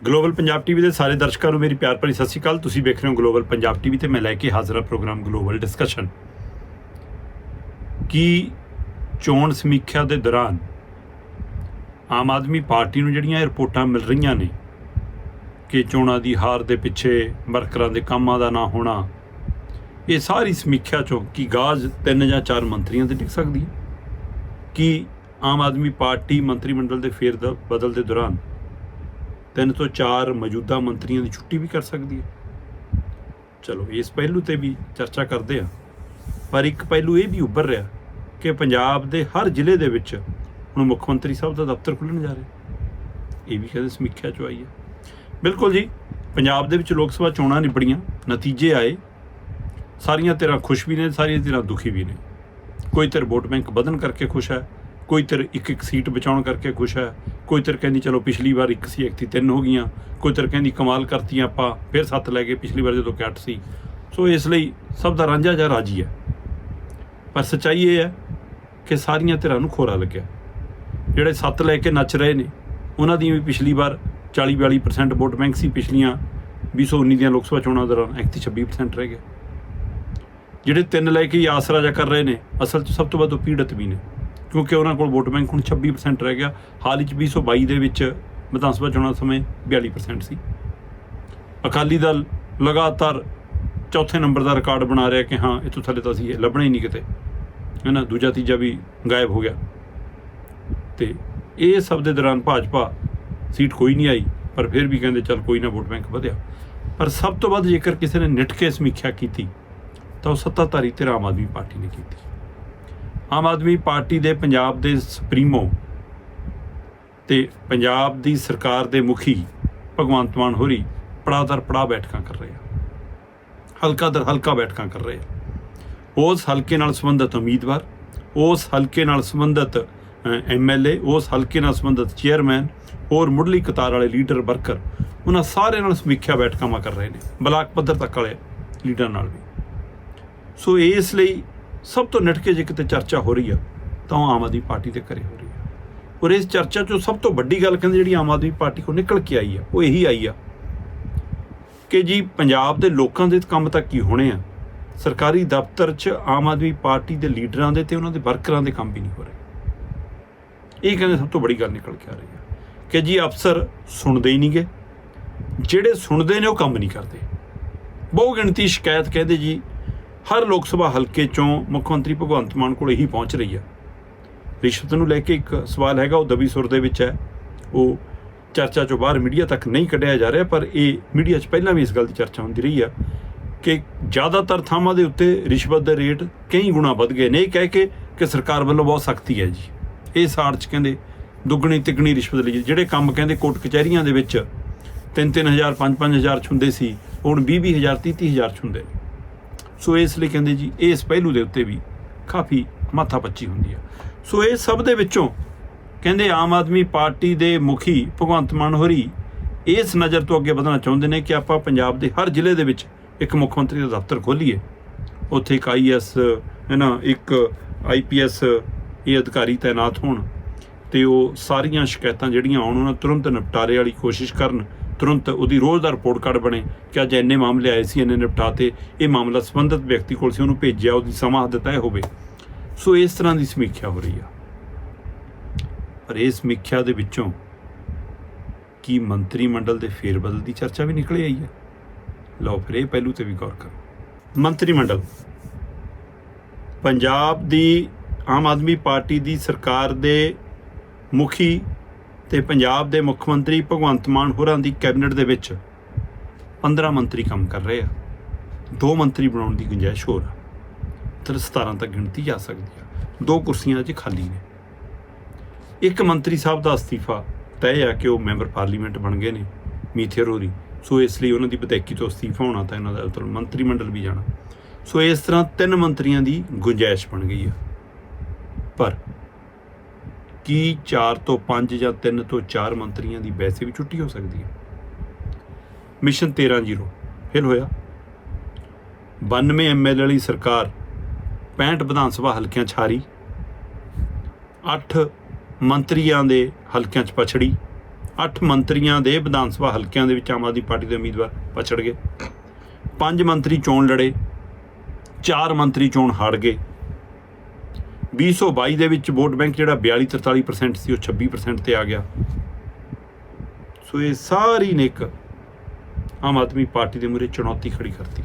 Global Punjab TV ਦੇ ਸਾਰੇ ਦਰਸ਼ਕਾਂ ਨੂੰ ਮੇਰੀ ਪਿਆਰ ਭਰੀ ਸਤਿ ਸ਼੍ਰੀ ਅਕਾਲ। ਤੁਸੀਂ ਵੇਖ ਰਹੇ ਹੋ ਗਲੋਬਲ ਪੰਜਾਬ ਟੀਵੀ ਤੇ ਮੈਂ ਲੈ ਕੇ ਹਾਜ਼ਰ ਹਾਂ ਪ੍ਰੋਗਰਾਮ ਗਲੋਬਲ ਡਿਸਕਸ਼ਨ। ਕੀ ਚੋਣ ਸਮੀਖਿਆ ਦੇ ਦੌਰਾਨ ਆਮ ਆਦਮੀ ਪਾਰਟੀ ਨੂੰ ਜਿਹੜੀਆਂ ਰਿਪੋਰਟਾਂ ਮਿਲ ਰਹੀਆਂ ਨੇ ਕਿ ਚੋਣਾਂ ਦੀ ਹਾਰ ਦੇ ਪਿੱਛੇ ਵਰਕਰਾਂ ਦੇ ਕੰਮਾਂ ਦਾ ਨਾ ਹੋਣਾ, ਇਹ ਸਾਰੀ ਸਮੀਖਿਆ ਚੋਂ ਕੀ ਗਾਜ ਤਿੰਨ ਜਾਂ ਚਾਰ ਮੰਤਰੀਆਂ ਤੇ ਟਿਕ ਸਕਦੀ ਹੈ? ਕੀ ਆਮ ਆਦਮੀ ਪਾਰਟੀ ਮੰਤਰੀ ਮੰਡਲ ਦੇ ਫੇਰ ਬਦਲ ਦੇ ਦੌਰਾਨ ਤਿੰਨ ਤੋਂ ਚਾਰ ਮੌਜੂਦਾ ਮੰਤਰੀਆਂ ਦੀ ਛੁੱਟੀ ਵੀ ਕਰ ਸਕਦੀ ਹੈ। ਚਲੋ, ਇਸ ਪਹਿਲੂ ਤੇ ਵੀ ਚਰਚਾ ਕਰਦੇ ਆ ਪਰ ਇੱਕ ਪਹਿਲੂ ਇਹ ਵੀ ਉੱਭਰ ਰਿਹਾ ਕਿ ਪੰਜਾਬ ਦੇ ਹਰ ਜ਼ਿਲ੍ਹੇ ਦੇ ਵਿੱਚ ਹੁਣ ਮੁੱਖ ਮੰਤਰੀ ਸਾਹਿਬ ਦਾ ਦਫ਼ਤਰ ਖੁੱਲ੍ਹਣ ਜਾ ਰਿਹਾ ਇਹ ਵੀ ਕਹਿੰਦੇ ਸਮੀਖਿਆ ਚ ਆਈ ਹੈ। ਬਿਲਕੁਲ ਜੀ, ਪੰਜਾਬ ਦੇ ਵਿੱਚ ਲੋਕ ਸਭਾ ਚੋਣਾਂ ਨਿਬੜੀਆਂ, ਨਤੀਜੇ ਆਏ। ਸਾਰੀਆਂ ਧਿਰਾਂ ਖੁਸ਼ ਵੀ ਨੇ, ਸਾਰੀਆਂ ਧਿਰਾਂ ਦੁਖੀ ਵੀ ਨੇ। ਕੋਈ ਧਿਰ ਵੋਟ ਬੈਂਕ ਵਧਣ ਕਰਕੇ ਖੁਸ਼ ਹੈ, ਕੋਈ ਧਿਰ ਇੱਕ ਇੱਕ ਸੀਟ ਬਚਾਉਣ ਕਰਕੇ ਖੁਸ਼ ਹੈ ਕੋਈ ਤਰ ਕਹਿੰਦੀ ਚਲੋ ਪਿਛਲੀ ਵਾਰ ਇੱਕ ਸੀ ਇੱਕ ਸੀ, ਤਿੰਨ ਹੋ ਗਈਆਂ। ਕੋਈ ਧਿਰ ਕਹਿੰਦੀ ਕਮਾਲ ਕਰਤੀਆਂ ਆਪਾਂ, ਫਿਰ ਸੱਤ ਲੈ ਗਏ ਪਿਛਲੀ ਵਾਰ ਜਦੋਂ ਕਿ ਅੱਠ ਸੀ। ਸੋ ਇਸ ਲਈ ਸਭ ਦਾ ਰਾਂਝਾ ਜਾਂ ਰਾਜੀ ਹੈ। ਪਰ ਸੱਚਾਈ ਇਹ ਹੈ ਕਿ ਸਾਰੀਆਂ ਧਿਰਾਂ ਨੂੰ ਖੋਰਾ ਲੱਗਿਆ। ਜਿਹੜੇ ਸੱਤ ਲੈ ਕੇ ਨੱਚ ਰਹੇ ਨੇ, ਉਹਨਾਂ ਦੀ ਵੀ ਪਿਛਲੀ ਵਾਰ 40 42% ਵੋਟ ਬੈਂਕ ਸੀ, ਪਿਛਲੀਆਂ 2019 ਦੀਆਂ ਲੋਕ ਸਭਾ ਚੋਣਾਂ ਦੌਰਾਨ ਇੱਕ 26% ਰਹਿ ਗਏ। ਜਿਹੜੇ ਤਿੰਨ ਲੈ ਕੇ ਆਸਰਾ ਜਾ ਕਰ ਰਹੇ ਨੇ, ਅਸਲ 'ਚ ਸਭ ਤੋਂ ਵੱਧ ਉਹ ਪੀੜਤ ਵੀ ਨੇ। ਕਿਉਂਕਿ ਉਹਨਾਂ ਕੋਲ ਵੋਟ ਬੈਂਕ ਹੁਣ 26% ਰਹਿ ਗਿਆ। ਹਾਲ ਹੀ 'ਚ 2022 ਦੇ ਵਿੱਚ ਵਿਧਾਨ ਸਭਾ ਚੋਣਾਂ ਸਮੇਂ 42% ਸੀ। ਅਕਾਲੀ ਦਲ ਲਗਾਤਾਰ ਚੌਥੇ ਨੰਬਰ ਦਾ ਰਿਕਾਰਡ ਬਣਾ ਰਿਹਾ ਕਿ ਹਾਂ, ਇਥੋਂ ਥੱਲੇ ਤਾਂ ਅਸੀਂ ਇਹ ਲੱਭਣਾ ਹੀ ਨਹੀਂ ਕਿਤੇ। ਹੈ ਨਾ ਦੂਜਾ ਤੀਜਾ ਵੀ ਗਾਇਬ ਹੋ ਗਿਆ। ਤੇ ਇਹ ਸਭ ਦੇ ਦੌਰਾਨ ਭਾਜਪਾ ਸੀਟ ਕੋਈ ਨਹੀਂ ਆਈ, ਪਰ ਫਿਰ ਵੀ ਕਹਿੰਦੇ ਚੱਲ ਕੋਈ ਨਾ ਵੋਟ ਬੈਂਕ ਵਧਿਆ। ਪਰ ਸਭ ਤੋਂ ਵੱਧ ਜੇਕਰ ਕਿਸੇ ਨੇ ਨਿਟ ਕੇ ਸਮੀਖਿਆ ਕੀਤੀ, ਤਾਂ ਉਹ ਸੱਤਾਧਾਰੀ ਤੇ ਆਮ ਆਦਮੀ ਪਾਰਟੀ ਨੇ ਕੀਤੀ। ਆਮ ਆਦਮੀ ਪਾਰਟੀ ਦੇ ਪੰਜਾਬ ਦੇ ਸੁਪਰੀਮੋ ਤੇ ਪੰਜਾਬ ਦੀ ਸਰਕਾਰ ਦੇ ਮੁਖੀ ਭਗਵੰਤ ਮਾਨ ਹੋਰੀ ਪੜਾਦਰ ਪੜਾ ਬੈਠਕਾਂ ਕਰ ਰਹੇ ਆ। ਹਲਕਾ ਦਰ ਹਲਕਾ ਬੈਠਕਾਂ ਕਰ ਰਹੇ ਆ। ਉਸ ਹਲਕੇ ਨਾਲ ਸੰਬੰਧਿਤ ਉਮੀਦਵਾਰ, ਉਸ ਹਲਕੇ ਨਾਲ ਸੰਬੰਧਿਤ ਐਮਐਲਏ ਉਸ ਹਲਕੇ ਨਾਲ ਸੰਬੰਧਿਤ ਚੇਅਰਮੈਨ, ਹੋਰ ਮੁੱਢਲੀ ਕਤਾਰ ਵਾਲੇ ਲੀਡਰ, ਵਰਕਰ, ਉਹਨਾਂ ਸਾਰਿਆਂ ਨਾਲ ਸਮੀਖਿਆ ਬੈਠਕਾਂ ਮਾ ਕਰ ਰਹੇ ਨੇ, ਬਲਾਕ ਪੱਧਰ ਤੱਕ ਵਾਲੇ ਲੀਡਰ ਨਾਲ ਵੀ। ਸੋ ਇਸ ਲਈ ਸਭ ਤੋਂ ਨਿਟਕੇ ਜੇ ਕਿਤੇ ਚਰਚਾ ਹੋ ਰਹੀ ਆ, ਤਾਂ ਉਹ ਆਮ ਆਦਮੀ ਪਾਰਟੀ ਦੇ ਕਰੇ ਹੋ ਰਹੀ ਆ। ਔਰ ਇਸ ਚਰਚਾ ਚੋਂ ਸਭ ਤੋਂ ਵੱਡੀ ਗੱਲ ਕਹਿੰਦੇ ਜਿਹੜੀ ਆਮ ਆਦਮੀ ਪਾਰਟੀ ਕੋ ਨਿਕਲ ਕੇ ਆਈ ਆ, ਉਹ ਇਹੀ ਆਈ ਆ ਕਿ ਜੀ ਪੰਜਾਬ ਦੇ ਲੋਕਾਂ ਦੇ ਕੰਮ ਤਾਂ ਕੀ ਹੋਣੇ ਆ? ਸਰਕਾਰੀ ਦਫ਼ਤਰ 'ਚ ਆਮ ਆਦਮੀ ਪਾਰਟੀ ਦੇ ਲੀਡਰਾਂ ਦੇ ਤੇ ਉਹਨਾਂ ਦੇ ਵਰਕਰਾਂ ਦੇ ਕੰਮ ਵੀ ਨਹੀਂ ਹੋ ਰਹੇ। ਇਹ ਕਹਿੰਦੇ ਸਭ ਤੋਂ ਬੜੀ ਗੱਲ ਨਿਕਲ ਕੇ ਆ ਰਹੀ ਆ ਕਿ ਜੀ ਅਫਸਰ ਸੁਣਦੇ ਹੀ ਨਹੀਂਗੇ। ਜਿਹੜੇ ਸੁਣਦੇ ਨੇ ਉਹ ਕੰਮ ਨਹੀਂ ਕਰਦੇ। ਬਹੁ ਗਿਣਤੀ ਸ਼ਿਕਾਇਤ ਕਹਿੰਦੇ ਜੀ ਹਰ ਲੋਕ ਸਭਾ ਹਲਕੇ ਚੋਂ ਮੁੱਖ ਮੰਤਰੀ ਭਗਵੰਤ ਮਾਨ ਕੋਲ ਇਹੀ ਪਹੁੰਚ ਰਹੀ ਆ ਰਿਸ਼ਵਤ ਨੂੰ ਲੈ ਕੇ ਇੱਕ ਸਵਾਲ ਹੈਗਾ, ਉਹ ਦਬੀ ਸੁਰ ਦੇ ਵਿੱਚ ਹੈ। ਉਹ ਚਰਚਾ ਚੋਂ ਬਾਹਰ ਮੀਡੀਆ ਤੱਕ ਨਹੀਂ ਕੱਢਿਆ ਜਾ ਰਿਹਾ, ਪਰ ਇਹ ਮੀਡੀਆ 'ਚ ਪਹਿਲਾਂ ਵੀ ਇਸ ਗੱਲ ਦੀ ਚਰਚਾ ਹੁੰਦੀ ਰਹੀ ਆ ਕਿ ਜ਼ਿਆਦਾਤਰ ਥਾਵਾਂ ਦੇ ਉੱਤੇ ਰਿਸ਼ਵਤ ਦੇ ਰੇਟ ਕਈ ਗੁਣਾ ਵੱਧ ਗਏ ਨੇ। ਇਹ ਕਹਿ ਕੇ ਕਿ ਸਰਕਾਰ ਵੱਲੋਂ ਬਹੁਤ ਸਖਤੀ ਹੈ ਜੀ। ਇਹ ਸਾੜ 'ਚ ਕਹਿੰਦੇ ਦੁੱਗਣੀ ਤਿੱਗਣੀ ਰਿਸ਼ਵਤ ਲਈ। ਜਿਹੜੇ ਕੰਮ ਕਹਿੰਦੇ ਕੋਰਟ ਕਚਹਿਰੀਆਂ ਦੇ ਵਿੱਚ 3-3000 5-5000 ਹੁੰਦੇ ਸੀ, ਹੁਣ 20-20000 30-30000 ਹੁੰਦੇ ਨੇ। ਸੋ ਇਸ ਲਈ ਕਹਿੰਦੇ ਜੀ, ਇਸ ਪਹਿਲੂ ਦੇ ਉੱਤੇ ਵੀ ਕਾਫੀ ਮਾਥਾ ਪੱਚੀ ਹੁੰਦੀ ਆ। ਸੋ ਇਹ ਸਭ ਦੇ ਵਿੱਚੋਂ ਕਹਿੰਦੇ ਆਮ ਆਦਮੀ ਪਾਰਟੀ ਦੇ ਮੁਖੀ ਭਗਵੰਤ ਮਾਨ ਹੋਰੀ ਇਸ ਨਜ਼ਰ ਤੋਂ ਅੱਗੇ ਵਧਣਾ ਚਾਹੁੰਦੇ ਨੇ ਕਿ ਆਪਾਂ ਪੰਜਾਬ ਦੇ ਹਰ ਜ਼ਿਲ੍ਹੇ ਦੇ ਵਿੱਚ ਇੱਕ ਮੁੱਖ ਮੰਤਰੀ ਦਾ ਦਫ਼ਤਰ ਖੋਲੀਏ। ਉੱਥੇ ਇੱਕ ਆਈਐਸ ਹੈ ਨਾ, ਇੱਕ ਆਈਪੀਐਸ ਇਹ ਅਧਿਕਾਰੀ ਤਾਇਨਾਤ ਹੋਣ ਤੇ ਉਹ ਸਾਰੀਆਂ ਸ਼ਿਕਾਇਤਾਂ ਜਿਹੜੀਆਂ ਆਉਣ, ਉਹਨਾਂ ਤੁਰੰਤ ਨਿਪਟਾਰੇ ਵਾਲੀ ਕੋਸ਼ਿਸ਼ ਕਰਨ ਤੁਰੰਤ ਉਹਦੀ ਰੋਜ਼ ਦਾ ਰਿਪੋਰਟ ਕਾਰਡ ਬਣੇ ਕਿ ਅੱਜ ਇੰਨੇ ਮਾਮਲੇ ਆਏ ਸੀ, ਇੰਨੇ ਨਿਪਟਾਤੇ, ਇਹ ਮਾਮਲਾ ਸੰਬੰਧਿਤ ਵਿਅਕਤੀ ਕੋਲ ਸੀ, ਉਹਨੂੰ ਭੇਜਿਆ, ਉਹਦੀ ਸਮਾਂ ਹੱਦ ਤੈਅ ਹੋਵੇ। ਸੋ ਇਸ ਤਰ੍ਹਾਂ ਦੀ ਸਮੀਖਿਆ ਹੋ ਰਹੀ ਆ। ਪਰ ਇਸ ਸਮੀਖਿਆ ਦੇ ਵਿੱਚੋਂ ਕੀ ਮੰਤਰੀ ਮੰਡਲ ਦੇ ਫੇਰਬਦਲ ਦੀ ਚਰਚਾ ਵੀ ਨਿਕਲੇ ਆਈ ਹੈ? ਲਓ ਫਿਰ ਇਹ ਪਹਿਲੂ ਤੇ ਵੀ ਗੌਰ ਕਰੋ। ਮੰਤਰੀ ਮੰਡਲ, ਪੰਜਾਬ ਦੀ ਆਮ ਆਦਮੀ ਪਾਰਟੀ ਦੀ ਸਰਕਾਰ ਦੇ ਮੁਖੀ ਤੇ ਪੰਜਾਬ ਦੇ ਮੁੱਖ ਮੰਤਰੀ ਭਗਵੰਤ ਮਾਨ ਹੋਰਾਂ ਦੀ ਕੈਬਨਿਟ ਦੇ ਵਿੱਚ 15 ਮੰਤਰੀ ਕੰਮ ਕਰ ਰਹੇ ਆ। ਦੋ ਮੰਤਰੀ ਬਣਾਉਣ ਦੀ ਗੁੰਜਾਇਸ਼ ਹੋਰ ਆ। ਤੇ 17 ਤੱਕ ਗਿਣਤੀ ਜਾ ਸਕਦੀ ਆ। ਦੋ ਕੁਰਸੀਆਂ ਅਜੇ ਖਾਲੀ ਨੇ। ਇੱਕ ਮੰਤਰੀ ਸਾਹਿਬ ਦਾ ਅਸਤੀਫਾ ਤੈਅ ਆ ਕਿ ਉਹ ਮੈਂਬਰ ਪਾਰਲੀਮੈਂਟ ਬਣ ਗਏ ਨੇ ਮੀਥੇਰ ਹੋਰੀ। ਸੋ ਇਸ ਲਈ ਉਹਨਾਂ ਦੀ ਵਿਧਾਇਕੀ ਤੋਂ ਅਸਤੀਫਾ ਹੋਣਾ ਤਾਂ ਇਹਨਾਂ ਦਾ ਮਤਲਬ ਮੰਤਰੀ ਮੰਡਲ ਵੀ ਜਾਣਾ। ਸੋ ਇਸ ਤਰ੍ਹਾਂ ਤਿੰਨ ਮੰਤਰੀਆਂ ਦੀ ਗੁੰਜਾਇਸ਼ ਬਣ ਗਈ ਆ। ਪਰ ਕੀ 4 ਤੋਂ 5 ਜਾਂ 3 ਤੋਂ 4 ਮੰਤਰੀਆਂ ਦੀ ਵੈਸੇ ਵੀ ਛੁੱਟੀ ਹੋ ਸਕਦੀ ਹੈ? ਮਿਸ਼ਨ 13-0 ਫੇਲ ਹੋਇਆ। 92 ਐਮਐਲ ਵਾਲੀ ਸਰਕਾਰ 65 ਵਿਧਾਨ ਸਭਾ ਹਲਕਿਆਂ 'ਚ ਹਾਰੀ। 8 ਮੰਤਰੀਆਂ ਦੇ ਹਲਕਿਆਂ 'ਚ ਪਛੜੀ। 8 ਮੰਤਰੀਆਂ ਦੇ ਵਿਧਾਨ ਸਭਾ ਹਲਕਿਆਂ ਦੇ ਵਿੱਚ ਆਮ ਆਦਮੀ ਪਾਰਟੀ ਦੇ ਉਮੀਦਵਾਰ ਪਛੜ ਗਏ। ਪੰਜ ਮੰਤਰੀ ਚੋਣ ਲੜੇ। ਚਾਰ ਮੰਤਰੀ ਚੋਣ ਹਾਰ ਗਏ। 2022 ਦੇ ਵਿੱਚ ਵੋਟ ਬੈਂਕ ਜਿਹੜਾ 42 43% ਸੀ, ਉਹ 26% ਤੇ ਆ ਗਿਆ। ਸੋ ਇਹ ਸਾਰੀ ਨੇ ਇੱਕ ਆਮ ਆਦਮੀ ਪਾਰਟੀ ਦੇ ਮੂਹਰੇ ਚੁਣੌਤੀ ਖੜੀ ਕਰਤੀ।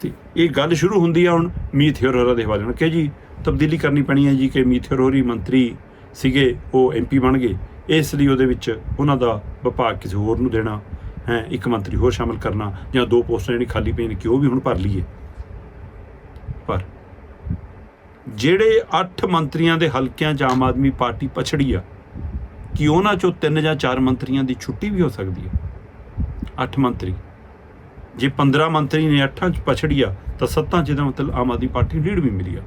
ਤੇ ਇਹ ਗੱਲ ਸ਼ੁਰੂ ਹੁੰਦੀ ਆ ਹੁਣ ਮੀਤ ਹੋਰਾਂ ਦੇ ਹਵਾਲੇ। ਨਾਲ ਕਿ ਜੀ, ਤਬਦੀਲੀ ਕਰਨੀ ਪੈਣੀ ਹੈ ਜੀ ਕਿ ਮੀਤ ਹੋਰੀ ਮੰਤਰੀ ਸੀਗੇ, ਉਹ ਐਮਪੀ ਬਣ ਗਏ। ਇਸ ਲਈ ਉਹਦੇ ਵਿੱਚ ਉਹਨਾਂ ਦਾ ਵਿਭਾਗ ਕਿਸੇ ਹੋਰ ਨੂੰ ਦੇਣਾ, ਹੈ, ਇੱਕ ਮੰਤਰੀ ਹੋਰ ਸ਼ਾਮਲ ਕਰਨਾ ਜਾਂ ਦੋ ਪੋਸਟਾਂ ਜਿਹੜੀ ਖਾਲੀ ਪਈਆਂ ਨੇ ਕਿ ਉਹ ਵੀ ਹੁਣ ਭਰ ਲਈਏ। ਪਰ ਜਿਹੜੇ 8 ਮੰਤਰੀਆਂ ਦੇ ਹਲਕਿਆਂ 'ਚ ਆਮ ਆਦਮੀ ਪਾਰਟੀ ਪਛੜੀ ਆ, ਕਿ ਉਹਨਾਂ 'ਚੋਂ ਤਿੰਨ ਜਾਂ ਚਾਰ ਮੰਤਰੀਆਂ ਦੀ ਛੁੱਟੀ ਵੀ ਹੋ ਸਕਦੀ ਹੈ 8 ਮੰਤਰੀ। ਜੇ 15 ਮੰਤਰੀ ਨੇ 8 'ਚ ਪਛੜੀ ਆ, ਤਾਂ 7 'ਚ ਇਹਦਾ ਮਤਲਬ ਆਮ ਆਦਮੀ ਪਾਰਟੀ ਨੂੰ ਲੀਡ ਵੀ ਮਿਲੀ ਆ।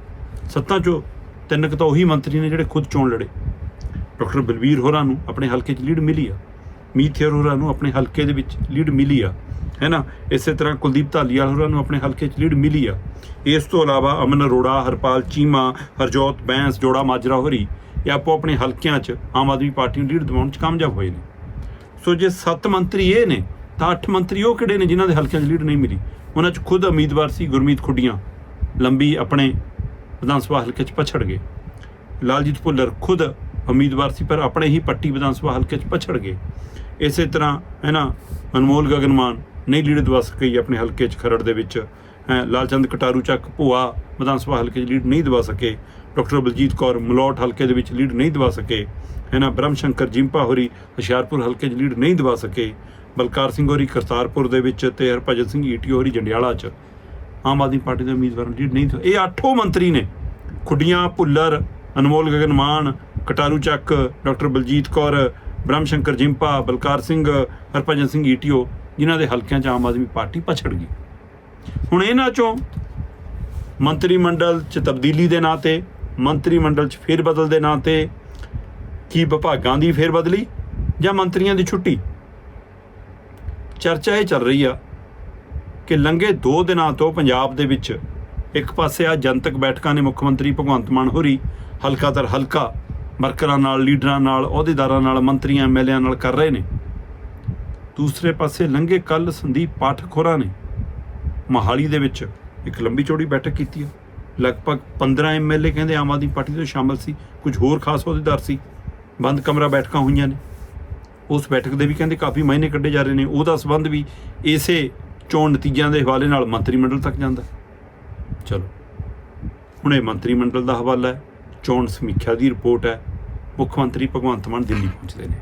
7 'ਚੋਂ ਤਿੰਨ ਕੁ ਤਾਂ ਉਹੀ ਮੰਤਰੀ ਨੇ ਜਿਹੜੇ ਖੁਦ ਚੋਣ ਲੜੇ। ਡਾਕਟਰ ਬਲਵੀਰ ਹੋਰਾਂ ਨੂੰ ਆਪਣੇ ਹਲਕੇ 'ਚ ਲੀਡ ਮਿਲੀ ਆ। ਮੀਤ ਹੋਰਾਂ ਨੂੰ ਆਪਣੇ ਹਲਕੇ ਦੇ ਵਿੱਚ ਲੀਡ ਮਿਲੀ ਆ। ਹੈ ਨਾ ਇਸੇ ਤਰ੍ਹਾਂ ਕੁਲਦੀਪ ਧਾਲੀਵਾਲ ਹੋਰਾਂ ਨੂੰ ਆਪਣੇ ਹਲਕੇ 'ਚ ਲੀਡ ਮਿਲੀ ਆ। ਇਸ ਤੋਂ ਇਲਾਵਾ ਅਮਨ ਅਰੋੜਾ, ਹਰਪਾਲ ਚੀਮਾ, ਹਰਜੋਤ ਬੈਂਸ, ਜੋੜਾ ਮਾਜਰਾ ਹੋਰੀ ਇਹ ਆਪੋ ਆਪਣੇ ਹਲਕਿਆਂ 'ਚ ਆਮ ਆਦਮੀ ਪਾਰਟੀ ਨੂੰ ਲੀਡ ਦਿਵਾਉਣ 'ਚ ਕਾਮਯਾਬ ਹੋਏ ਨੇ। ਸੋ ਜੇ 7 ਮੰਤਰੀ ਇਹ ਨੇ, ਤਾਂ 8 ਮੰਤਰੀ ਉਹ ਕਿਹੜੇ ਨੇ ਜਿਨ੍ਹਾਂ ਦੇ ਹਲਕਿਆਂ 'ਚ ਲੀਡ ਨਹੀਂ ਮਿਲੀ? ਉਹਨਾਂ 'ਚ ਖੁਦ ਉਮੀਦਵਾਰ ਸੀ ਗੁਰਮੀਤ ਖੁੱਡੀਆਂ। ਲੰਬੀ ਆਪਣੇ ਵਿਧਾਨ ਸਭਾ ਹਲਕੇ 'ਚ ਪਛੜ ਗਏ। ਲਾਲਜੀਤ ਭੁੱਲਰ ਖੁਦ ਉਮੀਦਵਾਰ ਸੀ, ਪਰ ਆਪਣੇ ਹੀ ਪੱਟੀ ਵਿਧਾਨ ਸਭਾ ਹਲਕੇ 'ਚ ਪਛੜ ਗਏ। ਇਸੇ ਤਰ੍ਹਾਂ ਹੈ ਨਾ ਅਨਮੋਲ ਗਗਨਮਾਨ ਨਹੀਂ ਲੀਡ ਦਵਾ ਸਕੀ ਆਪਣੇ ਹਲਕੇ 'ਚ ਖਰੜ ਦੇ ਵਿੱਚ। ਹੈਂ, ਲਾਲਚੰਦ ਕਟਾਰੂ ਚੱਕ ਭੂਆ ਵਿਧਾਨ ਸਭਾ ਹਲਕੇ 'ਚ ਲੀਡ ਨਹੀਂ ਦਵਾ ਸਕੇ। ਡਾਕਟਰ ਬਲਜੀਤ ਕੌਰ ਮਲੋਟ ਹਲਕੇ ਦੇ ਵਿੱਚ ਲੀਡ ਨਹੀਂ ਦਵਾ ਸਕੇ। ਹੈ ਨਾ ਬ੍ਰਹਮ ਸ਼ੰਕਰ ਜਿੰਪਾ ਹੋਰੀ ਹੁਸ਼ਿਆਰਪੁਰ ਹਲਕੇ 'ਚ ਲੀਡ ਨਹੀਂ ਦਵਾ ਸਕੇ। ਬਲਕਾਰ ਸਿੰਘ ਹੋਰੀ ਕਰਤਾਰਪੁਰ ਦੇ ਵਿੱਚ ਤੇ ਹਰਭਜਨ ਸਿੰਘ ਈਟੀਓ ਹੋਰੀ ਜੰਡਿਆਲਾ 'ਚ। ਆਮ ਆਦਮੀ ਪਾਰਟੀ ਦੇ ਉਮੀਦਵਾਰ ਲੀਡ ਨਹੀਂ ਇਹ ਅੱਠੋਂ ਮੰਤਰੀ ਨੇ। ਖੁੱਡੀਆਂ ਭੁੱਲਰ ਅਨਮੋਲ ਗਗਨ ਮਾਨ ਕਟਾਰੂ ਚੱਕ ਡਾਕਟਰ ਬਲਜੀਤ ਕੌਰ ਬ੍ਰਹਮ ਸ਼ੰਕਰ ਜਿੰਪਾ ਬਲਕਾਰ ਸਿੰਘ ਹਰਭਜਨ ਸਿੰਘ ਈਟੀਓ ਜਿਨ੍ਹਾਂ ਦੇ ਹਲਕਿਆਂ 'ਚ ਆਮ ਆਦਮੀ ਪਾਰਟੀ ਪਛੜ ਗਈ। ਹੁਣ ਇਹਨਾਂ 'ਚੋਂ ਮੰਤਰੀ ਮੰਡਲ 'ਚ ਤਬਦੀਲੀ ਦੇ ਨਾਂ ਤੇ, ਮੰਤਰੀ ਮੰਡਲ 'ਚ ਫੇਰ ਬਦਲ ਦੇ ਨਾਂ ਤੇ ਕੀ ਵਿਭਾਗਾਂ ਦੀ ਫੇਰ ਬਦਲੀ ਜਾਂ ਮੰਤਰੀਆਂ ਦੀ ਛੁੱਟੀ? ਚਰਚਾ ਇਹ ਚੱਲ ਰਹੀ ਆ ਕਿ ਲੰਘੇ 2 ਦਿਨਾਂ ਤੋਂ ਪੰਜਾਬ ਦੇ ਵਿੱਚ ਇੱਕ ਪਾਸੇ ਆ ਜਨਤਕ ਬੈਠਕਾਂ ਨੇ ਮੁੱਖ ਮੰਤਰੀ ਭਗਵੰਤ ਮਾਨ ਹੋਰੀ, ਹਲਕਾ ਦਰ ਹਲਕਾ, ਵਰਕਰਾਂ ਨਾਲ, ਲੀਡਰਾਂ ਨਾਲ, ਅਹੁਦੇਦਾਰਾਂ ਨਾਲ, ਮੰਤਰੀਆਂ ਐਮਐਲਏਆਂ ਨਾਲ ਕਰ ਰਹੇ ਨੇ। ਦੂਸਰੇ ਪਾਸੇ ਲੰਘੇ ਕੱਲ ਸੰਦੀਪ ਪਾਠਖੋਰਾ ਨੇ ਮਹਾਲੀ ਦੇ ਵਿੱਚ ਇੱਕ ਲੰਬੀ ਚੌੜੀ ਬੈਠਕ ਕੀਤੀ ਹੈ। ਲਗਭਗ 15 ਐਮਐਲਏ ਕਹਿੰਦੇ ਆਮ ਆਦਮੀ ਪਾਰਟੀ ਤੋਂ ਸ਼ਾਮਲ ਸੀ, ਕੁਝ ਹੋਰ ਖਾਸ ਅਹੁਦੇਦਾਰ ਸੀ, ਬੰਦ ਕਮਰਾ ਬੈਠਕਾਂ ਹੋਈਆਂ ਨੇ। ਉਸ ਬੈਠਕ ਦੇ ਵੀ ਕਹਿੰਦੇ ਕਾਫੀ ਮਾਇਨੇ ਕੱਢੇ ਜਾ ਰਹੇ ਨੇ, ਉਹਦਾ ਸਬੰਧ ਵੀ ਇਸੇ ਚੋਣ ਨਤੀਜਿਆਂ ਦੇ ਹਵਾਲੇ ਨਾਲ ਮੰਤਰੀ ਮੰਡਲ ਤੱਕ ਜਾਂਦਾ। ਚਲੋ, ਹੁਣ ਇਹ ਮੰਤਰੀ ਮੰਡਲ ਦਾ ਹਵਾਲਾ ਹੈ, ਚੋਣ ਸਮੀਖਿਆ ਦੀ ਰਿਪੋਰਟ ਹੈ, ਮੁੱਖ ਮੰਤਰੀ ਭਗਵੰਤ ਮਾਨ ਦਿੱਲੀ ਪਹੁੰਚਦੇ ਨੇ।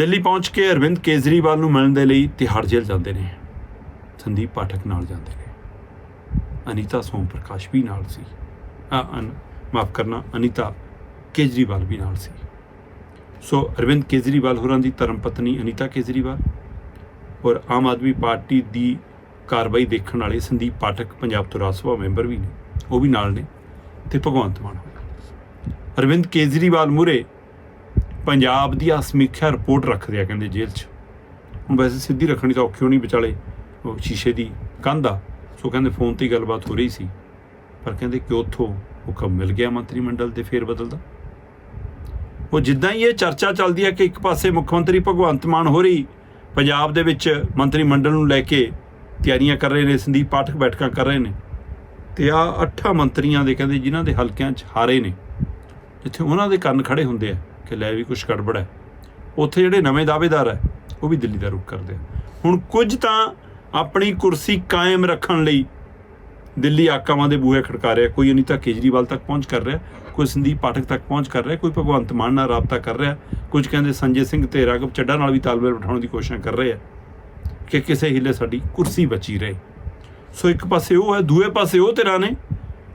ਦਿੱਲੀ ਪਹੁੰਚ ਕੇ ਅਰਵਿੰਦ ਕੇਜਰੀਵਾਲ ਨੂੰ ਮਿਲਣ ਦੇ ਲਈ ਤਿਹਾੜ ਜੇਲ੍ਹ ਜਾਂਦੇ ਨੇ। ਸੰਦੀਪ ਪਾਠਕ ਨਾਲ ਜਾਂਦੇ ਨੇ। ਅਨੀਤਾ ਸੋਮ ਪ੍ਰਕਾਸ਼ ਵੀ ਨਾਲ ਸੀ। ਆ ਮਾਫ ਕਰਨਾ, ਅਨੀਤਾ ਕੇਜਰੀਵਾਲ ਵੀ ਨਾਲ ਸੀ। ਸੋ ਅਰਵਿੰਦ ਕੇਜਰੀਵਾਲ ਹੋਰਾਂ ਦੀ ਧਰਮ ਪਤਨੀ ਅਨੀਤਾ ਕੇਜਰੀਵਾਲ ਔਰ ਆਮ ਆਦਮੀ ਪਾਰਟੀ ਦੀ ਕਾਰਵਾਈ ਦੇਖਣ ਵਾਲੇ ਸੰਦੀਪ ਪਾਠਕ ਪੰਜਾਬ ਤੋਂ ਰਾਜ ਸਭਾ ਮੈਂਬਰ ਵੀ ਨੇ। ਉਹ ਵੀ ਨਾਲ ਨੇ ਤੇ ਭਗਵੰਤ ਮਾਨ। ਅਰਵਿੰਦ ਕੇਜਰੀਵਾਲ ਮੂਰੇ ਪੰਜਾਬ ਦੀ ਆ ਸਮੀਖਿਆ ਰਿਪੋਰਟ ਰੱਖਦੇ ਆ ਕਹਿੰਦੇ ਜੇਲ੍ਹ 'ਚ। ਹੁਣ ਵੈਸੇ ਸਿੱਧੀ ਰੱਖਣੀ ਤਾਂ ਔਖੀ ਹੋਣੀ ਵਿਚਾਲੇ, ਉਹ ਸ਼ੀਸ਼ੇ ਦੀ ਕੰਧ ਆ, ਸੋ ਕਹਿੰਦੇ ਫੋਨ ਤੇ ਗੱਲਬਾਤ ਹੋ ਰਹੀ ਸੀ। ਪਰ ਕਹਿੰਦੇ ਕਿ ਉੱਥੋਂ ਹੁਕਮ ਮਿਲ ਗਿਆ ਮੰਤਰੀ ਮੰਡਲ ਦੇ ਫੇਰ ਬਦਲ ਦਾ ਉਹ ਜਿੱਦਾਂ ਹੀ ਇਹ ਚਰਚਾ ਚੱਲਦੀ ਹੈ ਕਿ ਇੱਕ ਪਾਸੇ ਮੁੱਖ ਮੰਤਰੀ ਭਗਵੰਤ ਮਾਨ ਹੋਰੀ ਪੰਜਾਬ ਦੇ ਵਿੱਚ ਮੰਤਰੀ ਮੰਡਲ ਨੂੰ ਲੈ ਕੇ ਤਿਆਰੀਆਂ ਕਰ ਰਹੇ ਨੇ, ਸੰਦੀਪ ਪਾਠਕ ਬੈਠਕਾਂ ਕਰ ਰਹੇ ਨੇ, ਤੇ ਆ ਅੱਠਾਂ ਮੰਤਰੀਆਂ ਦੇ ਕਹਿੰਦੇ ਜਿਨ੍ਹਾਂ ਦੇ ਹਲਕਿਆਂ 'ਚ ਹਾਰੇ ਨੇ, ਜਿੱਥੇ ਉਹਨਾਂ ਦੇ ਕੰਨ ਖੜੇ ਹੁੰਦੇ ਆ। ਕਿ ਲੈ ਵੀ ਕੁਝ ਗੜਬੜ ਹੈ। ਉੱਥੇ ਜਿਹੜੇ ਨਵੇਂ ਦਾਅਵੇਦਾਰ ਹੈ, ਉਹ ਵੀ ਦਿੱਲੀ ਦਾ ਰੁਖ ਕਰਦੇ ਆ। ਹੁਣ ਕੁਝ ਤਾਂ ਆਪਣੀ ਕੁਰਸੀ ਕਾਇਮ ਰੱਖਣ ਲਈ ਦਿੱਲੀ ਆਕਾਵਾਂ ਦੇ ਬੂਹੇ ਖੜਕਾ ਰਿਹਾ। ਕੋਈ ਅਨੀਤਾ ਕੇਜਰੀਵਾਲ ਤੱਕ ਪਹੁੰਚ ਕਰ ਰਿਹਾ, ਕੋਈ ਸੰਦੀਪ ਪਾਠਕ ਤੱਕ ਪਹੁੰਚ ਕਰ ਰਿਹਾ, ਕੋਈ ਭਗਵੰਤ ਮਾਨ ਨਾਲ ਰਾਬਤਾ ਕਰ ਰਿਹਾ, ਕੁਝ ਕਹਿੰਦੇ ਸੰਜੇ ਸਿੰਘ ਤੇ ਰਾਘਵ ਚੱਡਾ ਨਾਲ ਵੀ ਤਾਲਮੇਲ ਬਿਠਾਉਣ ਦੀ ਕੋਸ਼ਿਸ਼ ਕਰ ਰਹੇ ਆ ਕਿ ਕਿਸੇ ਹਿੱਲੇ ਸਾਡੀ ਕੁਰਸੀ ਬਚੀ ਰਹੇ। ਸੋ ਇੱਕ ਪਾਸੇ ਉਹ ਹੈ, ਦੂਏ ਪਾਸੇ ਉਹ ਧਿਰਾਂ ਨੇ,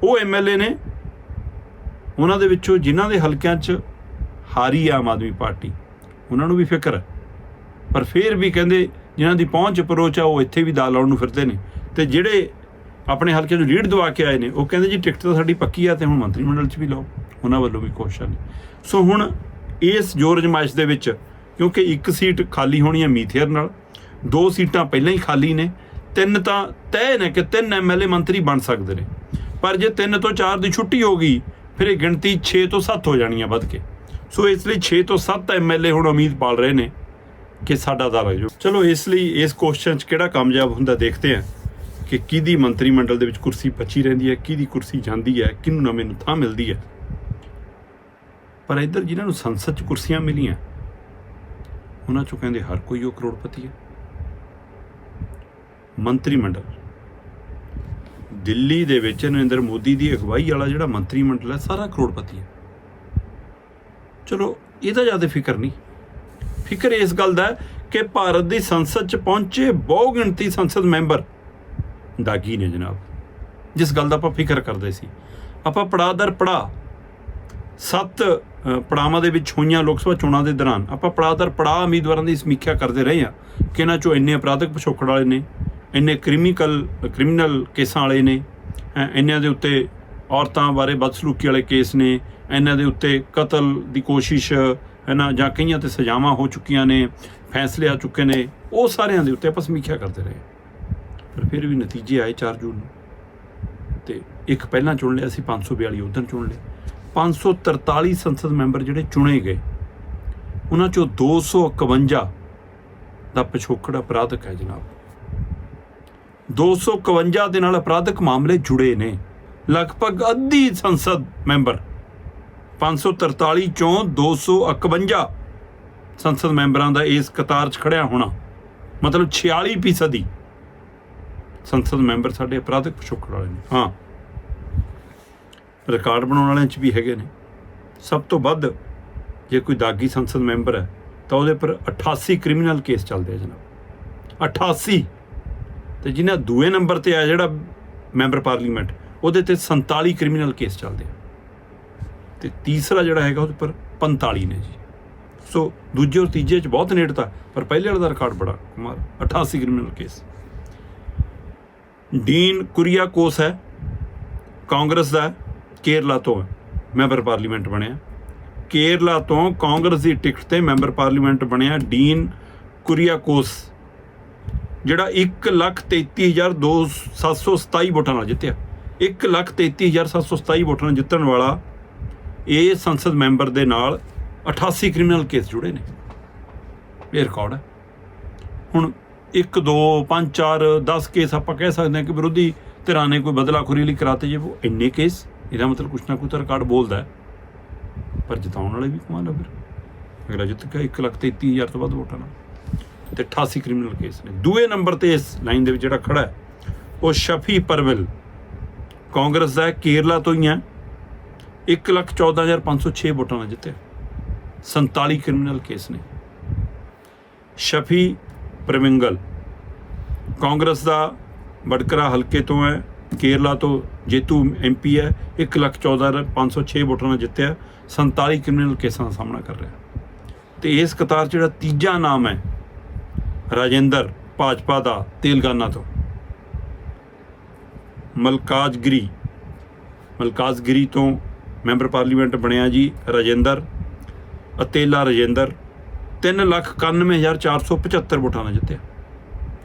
ਉਹ ਐਮਐਲਏ ਨੇ। ਉਹਨਾਂ ਦੇ ਵਿੱਚੋਂ ਜਿਨ੍ਹਾਂ ਦੇ ਹਲਕਿਆਂ 'ਚ ਹਾਰੀ ਆਮ ਆਦਮੀ ਪਾਰਟੀ। ਉਹਨਾਂ ਨੂੰ ਵੀ ਫਿਕਰ ਹੈ। ਪਰ ਫਿਰ ਵੀ ਕਹਿੰਦੇ ਜਿਨ੍ਹਾਂ ਦੀ ਪਹੁੰਚ ਅਪਰੋਚ ਆ, ਉਹ ਇੱਥੇ ਵੀ ਦਾਲ ਲਾਉਣ ਨੂੰ ਫਿਰਦੇ ਨੇ। ਤੇ ਜਿਹੜੇ ਆਪਣੇ ਹਲਕੇ ਨੂੰ ਲੀਡ ਦਵਾ ਕੇ ਆਏ ਨੇ, ਉਹ ਕਹਿੰਦੇ ਜੀ ਟਿਕਟ ਤਾਂ ਸਾਡੀ ਪੱਕੀ ਆ ਤੇ ਹੁਣ ਮੰਤਰੀ ਮੰਡਲ 'ਚ ਵੀ ਲਾਓ। ਉਹਨਾਂ ਵੱਲੋਂ ਵੀ ਕੋਸ਼ਿਸ਼ਾਂ ਨੇ ਸੋ ਹੁਣ ਇਸ ਜੋਰ ਅਜਮਾਇਸ਼ ਦੇ ਵਿੱਚ, ਕਿਉਂਕਿ ਇੱਕ ਸੀਟ ਖਾਲੀ ਹੋਣੀ ਹੈ ਮੀਥੇਰ ਨਾਲ, ਦੋ ਸੀਟਾਂ ਪਹਿਲਾਂ ਹੀ ਖਾਲੀ ਨੇ, ਤਿੰਨ ਤਾਂ ਤੈਅ ਨੇ ਕਿ ਤਿੰਨ ਐਮਐਲਏ ਮੰਤਰੀ ਬਣ ਸਕਦੇ ਨੇ। ਪਰ ਜੇ ਤਿੰਨ ਤੋਂ ਚਾਰ ਦੀ ਛੁੱਟੀ ਹੋ ਗਈ, ਫਿਰ ਇਹ ਗਿਣਤੀ 6 ਤੋਂ 7 ਹੋ ਜਾਣੀ ਆ ਵੱਧ ਕੇ। ਸੋ ਇਸ ਲਈ 6 ਤੋਂ 7 ਐਮਐਲਏ ਹੁਣ ਉਮੀਦ ਪਾਲ ਰਹੇ ਨੇ ਕਿ ਸਾਡਾ ਦਾ ਲੱਗ ਜਾਓ ਚਲੋ, ਇਸ ਲਈ ਇਸ ਕੁਐਸਚਨ 'ਚ ਕਿਹੜਾ ਕਾਮਯਾਬ ਹੁੰਦਾ ਦੇਖਦੇ ਹਾਂ ਕਿ ਕਿਹਦੀ ਮੰਤਰੀ ਮੰਡਲ ਦੇ ਵਿੱਚ ਕੁਰਸੀ ਬਚੀ ਰਹਿੰਦੀ ਹੈ, ਕਿਹਦੀ ਕੁਰਸੀ ਜਾਂਦੀ ਹੈ, ਕਿਹਨੂੰ ਨਵੇਂ ਨੂੰ ਥਾਂ ਮਿਲਦੀ ਹੈ। ਪਰ ਇੱਧਰ ਜਿਨ੍ਹਾਂ ਨੂੰ ਸੰਸਦ 'ਚ ਕੁਰਸੀਆਂ ਮਿਲੀਆਂ, ਉਹਨਾਂ 'ਚੋਂ ਕਹਿੰਦੇ ਹਰ ਕੋਈ ਉਹ ਕਰੋੜਪਤੀ ਹੈ। ਮੰਤਰੀ ਮੰਡਲ। ਦਿੱਲੀ ਦੇ ਵਿੱਚ ਨਰਿੰਦਰ ਮੋਦੀ ਦੀ ਅਗਵਾਈ ਵਾਲਾ ਜਿਹੜਾ ਮੰਤਰੀ ਮੰਡਲ ਹੈ, ਸਾਰਾ ਕਰੋੜਪਤੀ ਹੈ। ਚਲੋ ਇਹਦਾ ਜ਼ਿਆਦਾ ਫਿਕਰ ਨਹੀਂ। ਫਿਕਰ ਇਸ ਗੱਲ ਦਾ ਕਿ ਭਾਰਤ ਦੀ ਸੰਸਦ 'ਚ ਪਹੁੰਚੇ ਬਹੁ ਗਿਣਤੀ ਸੰਸਦ ਮੈਂਬਰ ਦਾਗੀ ਨੇ ਜਨਾਬ। ਜਿਸ ਗੱਲ ਦਾ ਆਪਾਂ ਫਿਕਰ ਕਰਦੇ ਸੀ। ਆਪਾਂ ਪੜਾਅ ਦਰ ਪੜਾਅ ਸੱਤ ਪੜਾਵਾਂ ਦੇ ਵਿੱਚ ਹੋਈਆਂ ਲੋਕ ਸਭਾ ਚੋਣਾਂ ਦੇ ਦੌਰਾਨ ਆਪਾਂ ਪੜਾਅ ਦਰ ਪੜਾਅ ਉਮੀਦਵਾਰਾਂ ਦੀ ਸਮੀਖਿਆ ਕਰਦੇ ਰਹੇ ਹਾਂ ਕਿ ਇਹਨਾਂ ਚੋਂ ਇੰਨੇ ਅਪਰਾਧਕ ਪਿਛੋਕੜ ਵਾਲੇ ਨੇ ਇੰਨੇ ਕ੍ਰਿਮੀਕਲ ਕ੍ਰਿਮੀਨਲ ਕੇਸਾਂ ਵਾਲੇ ਨੇ ਹੈਂ, ਇਹਨਾਂ ਦੇ ਉੱਤੇ ਔਰਤਾਂ ਬਾਰੇ ਬਦਸਲੂਕੀ ਵਾਲੇ ਕੇਸ ਨੇ ਇਹਨਾਂ ਦੇ ਉੱਤੇ ਕਤਲ ਦੀ ਕੋਸ਼ਿਸ਼ ਹੈ ਨਾ ਜਾਂ ਕਈਆਂ ਤੇ ਸਜ਼ਾਵਾਂ ਹੋ ਚੁੱਕੀਆਂ ਨੇ, ਫੈਸਲੇ ਆ ਚੁੱਕੇ ਨੇ, ਉਹ ਸਾਰਿਆਂ ਦੇ ਉੱਤੇ ਆਪਾਂ ਸਮੀਖਿਆ ਕਰਦੇ ਰਹੇ। ਪਰ ਫਿਰ ਵੀ ਨਤੀਜੇ ਆਏ 4 ਜੂਨ ਨੂੰ। ਤੇ ਇੱਕ ਪਹਿਲਾਂ ਚੁਣ ਲਿਆ ਸੀ 542 ਉਦੋਂ ਚੁਣ ਲਏ। 543 ਸੰਸਦ ਮੈਂਬਰ ਜਿਹੜੇ ਚੁਣੇ ਗਏ, ਉਹਨਾਂ ਚੋਂ 251 ਦਾ ਪਿਛੋਕੜ ਅਪਰਾਧਕ ਹੈ ਜਨਾਬ। 251 ਦੇ ਨਾਲ ਅਪਰਾਧਕ ਮਾਮਲੇ ਜੁੜੇ ਨੇ। ਲਗਭਗ ਅੱਧੀ ਸੰਸਦ ਮੈਂਬਰ 543 ਚੋਂ 251 ਸੰਸਦ ਮੈਂਬਰਾਂ ਦਾ ਇਸ ਕਤਾਰ 'ਚ ਖੜਿਆ ਹੋਣਾ। ਮਤਲਬ 46% ਫੀਸਦੀ ਸੰਸਦ ਮੈਂਬਰ ਸਾਡੇ ਅਪਰਾਧਕ ਪਿਛੋਕੜ ਵਾਲੇ ਨੇ। ਹਾਂ। ਰਿਕਾਰਡ ਬਣਾਉਣ ਵਾਲਿਆਂ 'ਚ ਵੀ ਹੈਗੇ ਨੇ। ਸਭ ਤੋਂ ਵੱਧ ਜੇ ਕੋਈ ਦਾਗੀ ਸੰਸਦ ਮੈਂਬਰ ਹੈ, ਤਾਂ ਉਹਦੇ ਪਰ 88 ਕ੍ਰਿਮੀਨਲ ਕੇਸ ਚੱਲਦੇ ਆ ਜਨਾਬ। 88 ਤੇ ਜਿਹਨਾਂ ਦੂਏ ਨੰਬਰ ਤੇ ਆ ਜਿਹੜਾ ਮੈਂਬਰ ਪਾਰਲੀਮੈਂਟ, ਉਹਦੇ ਤੇ 47 ਕ੍ਰਿਮੀਨਲ ਕੇਸ ਚੱਲਦੇ ਆ। ਤੇ ਤੀਸਰਾ ਜਿਹੜਾ ਹੈਗਾ ਉਹਦੇ ਪਰ 45 ਨੇ ਜੀ। ਸੋ ਦੂਜੇ ਔਰ ਤੀਜੇ 'ਚ ਬਹੁਤ ਨੇੜਤਾ, ਪਰ ਪਹਿਲੇ ਵਾਲਾ ਦਾ ਰਿਕਾਰਡ ਬੜਾ Kumar 88 criminal case Dean Kuriakose ਹੈ, ਕਾਂਗਰਸ ਦਾ ਕੇਰਲਾ ਤੋਂ ਮੈਂਬਰ ਪਾਰਲੀਮੈਂਟ ਬਣਿਆ। ਕੇਰਲਾ ਤੋਂ ਕਾਂਗਰਸ ਦੀ ਟਿਕਟ ਤੇ ਮੈਂਬਰ ਪਾਰਲੀਮੈਂਟ ਬਣਿਆ ਡੀਨ ਕੁਰੀਆਕੋਸ ਜਿਹੜਾ 133727 ਵੋਟਾਂ ਨਾਲ ਜਿੱਤਿਆ। 133727 ਵੋਟਾਂ ਨਾਲ ਜਿੱਤਣ ਵਾਲਾ ਇਹ ਸੰਸਦ ਮੈਂਬਰ ਦੇ ਨਾਲ 88 ਕ੍ਰਿਮੀਨਲ ਕੇਸ ਜੁੜੇ ਨੇ। ਇਹ ਰਿਕਾਰਡ ਹੈ। ਹੁਣ 1 2 5 4 10 ਕੇਸ ਆਪਾਂ ਕਹਿ ਸਕਦੇ ਹਾਂ ਕਿ ਵਿਰੋਧੀ ਧਿਰਾਂ ਨੇ ਕੋਈ ਬਦਲਾਖੋਰੀ ਲਈ ਕਰਾਤੇ ਜੇ, ਉਹ ਇੰਨੇ ਕੇਸ, ਇਹਦਾ ਮਤਲਬ ਕੁਛ ਨਾ ਕੁਛ ਤਾਂ ਰਿਕਾਰਡ ਬੋਲਦਾ ਹੈ। ਪਰ ਜਿਤਾਉਣ ਵਾਲੇ ਵੀ ਕਮਾਲ ਹੈ ਫਿਰ। ਅਗਲਾ ਜਿੱਤ ਗਿਆ 1 ਲੱਖ 33000 ਤੋਂ ਵੱਧ ਵੋਟਾਂ ਨਾਲ। ਤੇ 88 ਕ੍ਰਿਮੀਨਲ ਕੇਸ ਨੇ। ਦੂਏ ਨੰਬਰ ਤੇ ਇਸ ਲਾਈਨ ਦੇ ਵਿੱਚ ਜਿਹੜਾ ਖੜਾ ਹੈ, ਉਹ ਸ਼ਫੀ ਪਰਵਿਲ। ਕਾਂਗਰਸ ਦਾ ਕੇਰਲਾ ਤੋਂ ਹੀ ਹੈ। 1 ਲੱਖ 14506 ਵੋਟਾਂ ਨਾਲ ਜਿੱਤਿਆ। 47 ਕ੍ਰਿਮੀਨਲ ਕੇਸ ਨੇ। ਸ਼ਫੀ ਪ੍ਰਮਿੰਗਲ ਕਾਂਗਰਸ ਦਾ ਬੜਕਰਾ ਹਲਕੇ ਤੋਂ ਹੈ, ਕੇਰਲਾ ਤੋਂ ਜੇਤੂ ਐਮਪੀ ਹੈ 1 ਲੱਖ 14506 ਵੋਟਾਂ ਨਾਲ ਜਿੱਤਿਆ 47 ਕ੍ਰਿਮੀਨਲ ਕੇਸਾਂ ਦਾ ਸਾਹਮਣਾ ਕਰ ਰਿਹਾ। ਤੇ ਇਸ ਕਤਾਰ 'ਚ ਜਿਹੜਾ ਤੀਜਾ ਨਾਮ ਹੈ, ਰਾਜਿੰਦਰ ਭਾਜਪਾ ਦਾ ਤੇਲੰਗਾਨਾ ਤੋਂ। ਮਲਕਾਜਗਿਰੀ ਮਲਕਾਜਗਿਰੀ ਤੋਂ ਮੈਂਬਰ ਪਾਰਲੀਮੈਂਟ ਬਣਿਆ ਜੀ, ਰਾਜਿੰਦਰ ਅਤੇਲਾ ਰਾਜਿੰਦਰ। 391475 ਵੋਟਾਂ ਨਾਲ ਜਿੱਤਿਆ।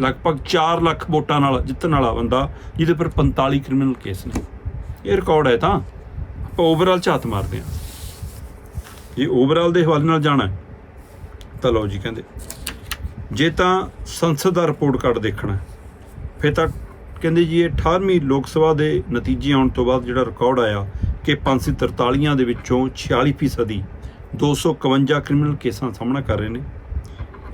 ਲਗਭਗ 4 ਲੱਖ ਵੋਟਾਂ ਨਾਲ ਜਿੱਤਣ ਵਾਲਾ ਬੰਦਾ, ਜਿਹਦੇ ਪਰ 45 ਕ੍ਰਿਮੀਨਲ ਕੇਸ ਨੇ। ਇਹ ਰਿਕਾਰਡ ਹੈ ਤਾਂ, ਆਪਾਂ ਓਵਰਆਲ ਝਾਤ ਮਾਰਦੇ ਹਾਂ। ਇਹ ਓਵਰਆਲ ਦੇ ਹਵਾਲੇ ਨਾਲ ਜਾਣਾ ਤਾਂ ਲਓ ਜੀ ਕਹਿੰਦੇ, ਜੇ ਤਾਂ ਸੰਸਦ ਦਾ ਰਿਪੋਰਟ ਕਾਰਡ ਦੇਖਣਾ ਫਿਰ ਤਾਂ ਕਹਿੰਦੇ ਜੀ ਇਹ 18ਵੀਂ ਲੋਕ ਸਭਾ ਦੇ ਨਤੀਜੇ ਆਉਣ ਤੋਂ ਬਾਅਦ ਜਿਹੜਾ ਰਿਕਾਰਡ ਆਇਆ ਕਿ 543 ਦੇ ਵਿੱਚੋਂ 46% ਫੀਸਦੀ 251 ਕ੍ਰਿਮੀਨਲ ਕੇਸਾਂ ਦਾ ਸਾਹਮਣਾ ਕਰ ਰਹੇ ਨੇ।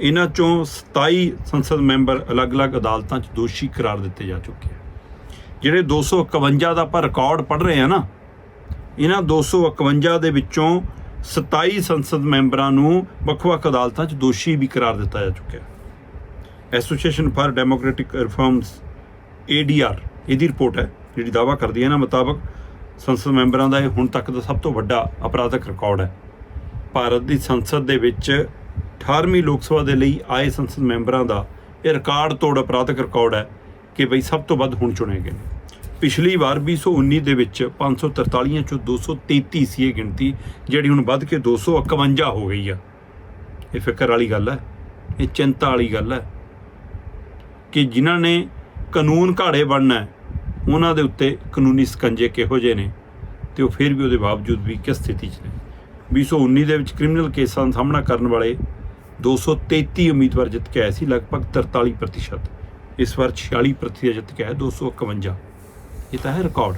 ਇਹਨਾਂ ਚੋਂ 27 ਸੰਸਦ ਮੈਂਬਰ ਅਲੱਗ-ਅਲੱਗ ਅਦਾਲਤਾਂ 'ਚ ਦੋਸ਼ੀ ਕਰਾਰ ਦਿੱਤੇ ਜਾ ਚੁੱਕੇ ਆ। ਜਿਹੜੇ 251 ਦਾ ਆਪਾਂ ਰਿਕਾਰਡ ਪੜ੍ਹ ਰਹੇ ਆ ਨਾ, ਇਹਨਾਂ 251 ਦੇ ਵਿੱਚੋਂ 27 ਸੰਸਦ ਮੈਂਬਰਾਂ ਨੂੰ ਵੱਖ-ਵੱਖ ਅਦਾਲਤਾਂ 'ਚ ਦੋਸ਼ੀ ਵੀ ਕਰਾਰ ਦਿੱਤਾ ਜਾ ਚੁੱਕਿਆ। Association for democratic reforms ADR ਇਹਦੀ ਰਿਪੋਰਟ ਹੈ, ਜਿਹੜੀ ਦਾਵਾ ਕਰਦੀ ਹੈ ਨਾ ਮੁਤਾਬਕ ਸੰਸਦ ਮੈਂਬਰਾਂ ਦਾ ਇਹ ਹੁਣ ਤੱਕ ਦਾ ਸਭ ਤੋਂ ਵੱਡਾ ਅਪਰਾਧਕ ਰਿਕਾਰਡ ਹੈ। ਭਾਰਤ ਦੀ ਸੰਸਦ ਦੇ ਵਿੱਚ 18ਵੀਂ ਲੋਕ ਸਭਾ ਦੇ ਲਈ ਆਏ ਸੰਸਦ ਮੈਂਬਰਾਂ ਦਾ ਇਹ ਰਿਕਾਰਡ ਤੋੜ ਅਪਰਾਧਕ ਰਿਕਾਰਡ ਹੈ ਕਿ ਬਈ ਸਭ ਤੋਂ ਵੱਧ ਹੁਣ ਚੁਣੇ ਗਏ ਨੇ। ਪਿਛਲੀ ਵਾਰ 2019 ਦੇ ਵਿੱਚ 543 ਚੋਂ 233 ਸੀ ਇਹ ਗਿਣਤੀ, ਜਿਹੜੀ ਹੁਣ ਵੱਧ ਕੇ 251 ਹੋ ਗਈ ਆ। ਇਹ ਫਿਕਰ ਵਾਲੀ ਗੱਲ ਹੈ, ਇਹ ਚਿੰਤਾ ਵਾਲੀ ਗੱਲ ਹੈ ਕਿ ਜਿਨ੍ਹਾਂ ਨੇ ਕਾਨੂੰਨ ਘਾੜੇ ਬਣਨਾ ਉਹਨਾਂ ਦੇ ਉੱਤੇ ਕਾਨੂੰਨੀ ਸਕੰਜੇ ਕਿਹੋ ਜਿਹੇ ਨੇ ਤੇ ਉਹ ਫਿਰ ਵੀ ਉਹਦੇ ਬਾਵਜੂਦ ਵੀ ਕਿਸ ਸਥਿਤੀ 'ਚ ਨੇ? 2019 ਦੇ ਵਿੱਚ ਕ੍ਰਿਮੀਨਲ ਕੇਸਾਂ ਦਾ ਸਾਹਮਣਾ ਕਰਨ ਵਾਲੇ 233 ਉਮੀਦਵਾਰ ਜਿੱਤ ਕੇ ਆਏ ਸੀ, ਲਗਭਗ 43% ਇਸ ਵਾਰ 46% ਜਿੱਤ ਕੇ ਆਏ 251 ਇਹ ਤਾਂ ਹੈ ਰਿਕਾਰਡ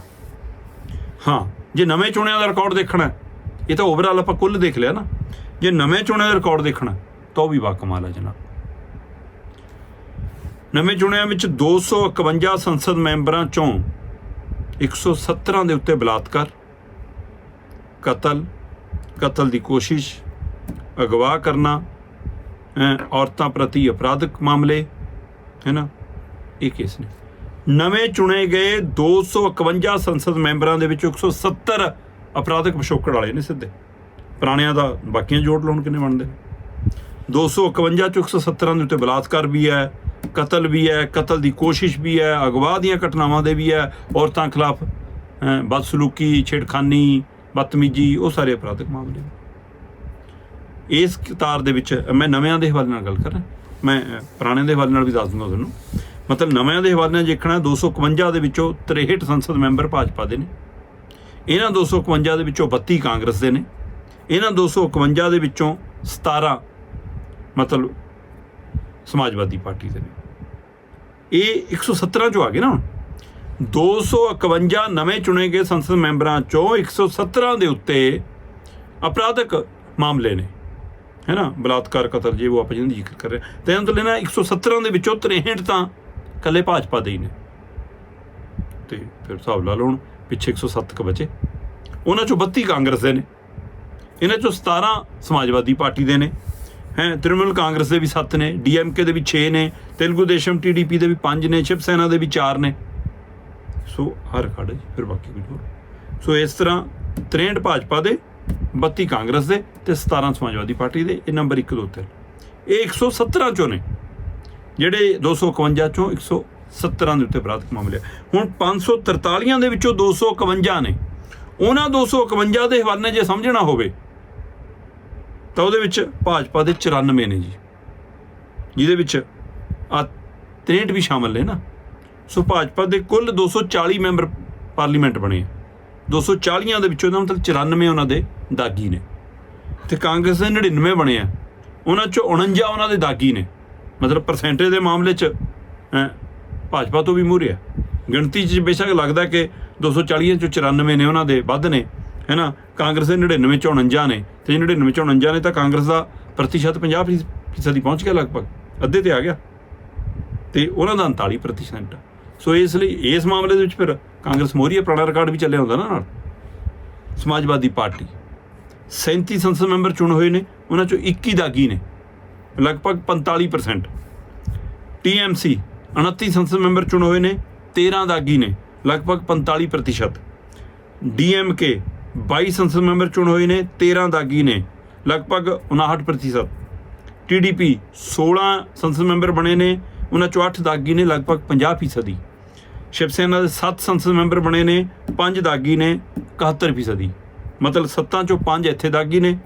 ਹਾਂ, ਜੇ ਨਵੇਂ ਚੁਣਿਆਂ ਦਾ ਰਿਕਾਰਡ ਦੇਖਣਾ ਇਹ ਤਾਂ ਓਵਰਆਲ ਆਪਾਂ ਕੁੱਲ ਦੇਖ ਲਿਆ ਨਾ। ਜੇ ਨਵੇਂ ਚੁਣਿਆਂ ਦਾ ਰਿਕਾਰਡ ਦੇਖਣਾ ਤਾਂ ਉਹ ਵੀ ਬਾਕਮਾਲ ਹੈ ਜਨਾਬ। ਨਵੇਂ ਚੁਣਿਆਂ ਵਿੱਚ 251 ਸੰਸਦ ਮੈਂਬਰਾਂ ਚੋਂ 117 ਦੇ ਉੱਤੇ ਬਲਾਤਕਾਰ, ਕਤਲ ਕਤਲ ਦੀ ਕੋਸ਼ਿਸ਼, ਅਗਵਾ ਕਰਨਾ ਅਹ ਔਰਤਾਂ ਪ੍ਰਤੀ ਅਪਰਾਧਿਕ ਮਾਮਲੇ ਹੈ ਨਾ ਇਹ ਕੇਸ ਨੇ। ਨਵੇਂ ਚੁਣੇ ਗਏ 251 ਸੰਸਦ ਮੈਂਬਰਾਂ ਦੇ ਵਿੱਚ 170 ਅਪਰਾਧਿਕ ਪਿਛੋਕੜ ਵਾਲੇ ਨੇ ਸਿੱਧੇ। ਪੁਰਾਣਿਆਂ ਦਾ ਬਾਕੀਆਂ ਜੋੜ ਲਾਉਣ ਕਿੰਨੇ ਬਣਦੇ ਨੇ? 251 ਚ 117 ਦੇ ਉੱਤੇ ਬਲਾਤਕਾਰ ਵੀ ਹੈ ਕਤਲ ਵੀ ਹੈ ਕਤਲ ਦੀ ਕੋਸ਼ਿਸ਼ ਵੀ ਹੈ ਅਗਵਾ ਦੀਆਂ ਘਟਨਾਵਾਂ ਦੇ ਵੀ ਹੈ ਔਰਤਾਂ ਖਿਲਾਫ ਬਦਸਲੂਕੀ ਛੇੜਖਾਨੀ ਬਦਤਮੀਜੀ ਉਹ ਸਾਰੇ ਅਪਰਾਧਿਕ ਮਾਮਲੇ ਨੇ। ਇਸ ਕਤਾਰ ਦੇ ਵਿੱਚ ਮੈਂ ਨਵਿਆਂ ਦੇ ਹਵਾਲੇ ਨਾਲ ਗੱਲ ਕਰ ਰਿਹਾ। ਮੈਂ ਅਹ, ਪੁਰਾਣਿਆਂ ਦੇ ਹਵਾਲੇ ਨਾਲ ਵੀ ਦੱਸ ਦੂੰਗਾ ਤੁਹਾਨੂੰ। ਮਤਲਬ ਨਵਿਆਂ ਦੇ ਹਵਾਲੇ ਨਾਲ ਦੇਖਣਾ 251 ਦੇ ਵਿੱਚੋਂ 63 ਸੰਸਦ ਮੈਂਬਰ ਭਾਜਪਾ ਦੇ ਨੇ। ਇਹਨਾਂ 251 ਦੇ ਵਿੱਚੋਂ 32 ਕਾਂਗਰਸ ਦੇ ਨੇ। ਇਹਨਾਂ 251 ਦੇ ਵਿੱਚੋਂ 17 ਮਤਲਬ ਸਮਾਜਵਾਦੀ ਪਾਰਟੀ ਦੇ ਨੇ। ਇਹ 117 ਚੋਂ ਆ ਗਏ ਨਾ। ਹੁਣ 251 ਨਵੇਂ ਚੁਣੇ ਗਏ ਸੰਸਦ ਮੈਂਬਰਾਂ ਚੋਂ 117 ਦੇ ਉੱਤੇ ਅਪਰਾਧਕ ਮਾਮਲੇ ਨੇ। ਹੈ ਨਾ? ਬਲਾਤਕਾਰ ਕਤਲ, ਜੇ ਉਹ ਆਪਾਂ ਜਿਹਨਾਂ ਦੀ ਜ਼ਿਕਰ ਕਰ ਰਹੇ ਹਾਂ। ਤੇ ਇਹਨਾਂ ਤੋਂ ਲੈਣਾ 117 ਦੇ ਵਿੱਚੋਂ 63 ਤਾਂ ਕੱਲੇ ਭਾਜਪਾ ਦੇ ਹੀ ਨੇ। ਤੇ ਫਿਰ ਹਿਸਾਬ ਲਾ ਲਓ ਹੁਣ, ਪਿੱਛੇ 107 ਕ ਬਚੇ। ਉਹਨਾਂ ਚੋਂ 32 ਕਾਂਗਰਸ ਦੇ ਨੇ। ਇਹਨਾਂ ਚੋਂ 17 ਸਮਾਜਵਾਦੀ ਪਾਰਟੀ ਦੇ ਨੇ। ਹੈ ਤ੍ਰਿਣਮੂਲ ਕਾਂਗਰਸ ਦੇ ਵੀ 7 ਨੇ, ਡੀਐਮਕੇ ਦੇ ਵੀ 6 ਨੇ, ਤੇਲਗੂ ਦੇਸ਼ਮ ਟੀਡੀਪੀ ਦੇ ਵੀ 5 ਨੇ, ਸ਼ਿਵ ਸੈਨਾ ਦੇ ਵੀ 4 ਨੇ। ਸੋ ਹਰ ਖੜ ਜੀ, ਫਿਰ ਬਾਕੀ ਕੁਝ ਹੋਰ। ਸੋ ਇਸ ਤਰ੍ਹਾਂ 63 ਭਾਜਪਾ ਦੇ 32 ਕਾਂਗਰਸ ਦੇ ਤੇ 17 ਸਮਾਜਵਾਦੀ ਪਾਰਟੀ ਦੇ, ਇਹ ਨੰਬਰ 1 ਦੋ ਤੇ ਇਹ 117 ਚੋਂ ਨੇ, ਜਿਹੜੇ 251 ਚੋਂ 117 ਦੇ ਉੱਤੇ ਅਪਰਾਧਿਕ ਮਾਮਲੇ ਆ। ਹੁਣ 543 ਦੇ ਵਿੱਚੋਂ 251 ਨੇ। ਉਹਨਾਂ 251 ਦੇ ਹਵਾਲੇ ਜੇ ਸਮਝਣਾ ਹੋਵੇ ਤਾਂ ਉਹਦੇ ਵਿੱਚ ਭਾਜਪਾ ਦੇ 94 ਨੇ ਜੀ। ਜਿਹਦੇ ਵਿੱਚ ਆ 63 ਵੀ ਸ਼ਾਮਲ ਨੇ ਨਾ। ਸੋ ਭਾਜਪਾ ਦੇ ਕੁੱਲ 240 ਮੈਂਬਰ ਪਾਰਲੀਮੈਂਟ ਬਣੇ ਆ। 240 ਦੇ ਵਿੱਚੋਂ ਦਾ ਮਤਲਬ 94 ਉਹਨਾਂ ਦੇ ਦਾਗੀ ਨੇ। ਤੇ ਕਾਂਗਰਸ ਦੇ 99 ਬਣੇ ਆ। ਉਹਨਾਂ ਚੋਂ 49 ਉਹਨਾਂ ਦੇ ਦਾਗੀ ਨੇ। ਮਤਲਬ ਪਰਸੈਂਟੇਜ ਦੇ ਮਾਮਲੇ 'ਚ ਭਾਜਪਾ ਤੋਂ ਵੀ ਮੂਹਰੇ ਆ। ਗਿਣਤੀ 'ਚ ਬੇਸ਼ੱਕ ਲੱਗਦਾ ਕਿ 240 ਚੋਂ 94 ਨੇ ਉਹਨਾਂ ਦੇ ਵੱਧ ਨੇ ਹੈ ਨਾ ਕਾਂਗਰਸ ਦੇ 99 ਚੋਂ 49 ਨੇ। ਤੇ ਜੇ 99 ਚੋਂ 49 ਨੇ ਤਾਂ ਕਾਂਗਰਸ ਦਾ ਪ੍ਰਤੀਸ਼ਤ 50 ਫੀਸਦੀ ਦੀ ਪਹੁੰਚ ਗਿਆ ਲਗਭਗ, ਅੱਧੇ ਤੇ ਆ ਗਿਆ। ਤੇ ਉਹਨਾਂ ਦਾ 39% ਸੋ ਇਸ ਲਈ ਇਸ ਮਾਮਲੇ ਦੇ ਵਿੱਚ ਫਿਰ ਕਾਂਗਰਸ ਮੋਹਰੀ ਪੁਰਾਣਾ ਰਿਕਾਰਡ ਵੀ ਚੱਲਿਆ ਹੁੰਦਾ ਨਾ ਨਾਲ। ਸਮਾਜਵਾਦੀ ਪਾਰਟੀ। 37 ਸੰਸਦ ਮੈਂਬਰ ਚੁਣ ਹੋਏ ਨੇ, ਉਹਨਾਂ ਚੋਂ 21 ਦਾਗੀ ਨੇ। ਲਗਭਗ 45% ਟੀਐਮਸੀ 29 ਸੰਸਦ ਮੈਂਬਰ ਚੁਣ ਹੋਏ ਨੇ 13 ਦਾਗੀ ਨੇ, ਲਗਭਗ 45% ਡੀਐਮਕੇ 22 ਸੰਸਦ ਮੈਂਬਰ ਚੁਣ ਹੋਏ ਨੇ 13 ਦਾਗੀ ਨੇ, ਲਗਭਗ 59% ਟੀਡੀਪੀ 16 ਸੰਸਦ ਮੈਂਬਰ ਬਣੇ ਨੇ ਉਹਨਾਂ ਚੋਂ 8 ਦਾਗੀ ਨੇ, ਲਗਭਗ 50% ਸ਼ਿਵ ਸੈਨਾ ਦੇ 7 ਸੰਸਦ ਮੈਂਬਰ ਬਣੇ ਨੇ 5 ਦਾਗੀ ਨੇ 71% ਮਤਲਬ 7 ਚੋਂ 5 ਇੱਥੇ ਦਾਗੀ ਨੇ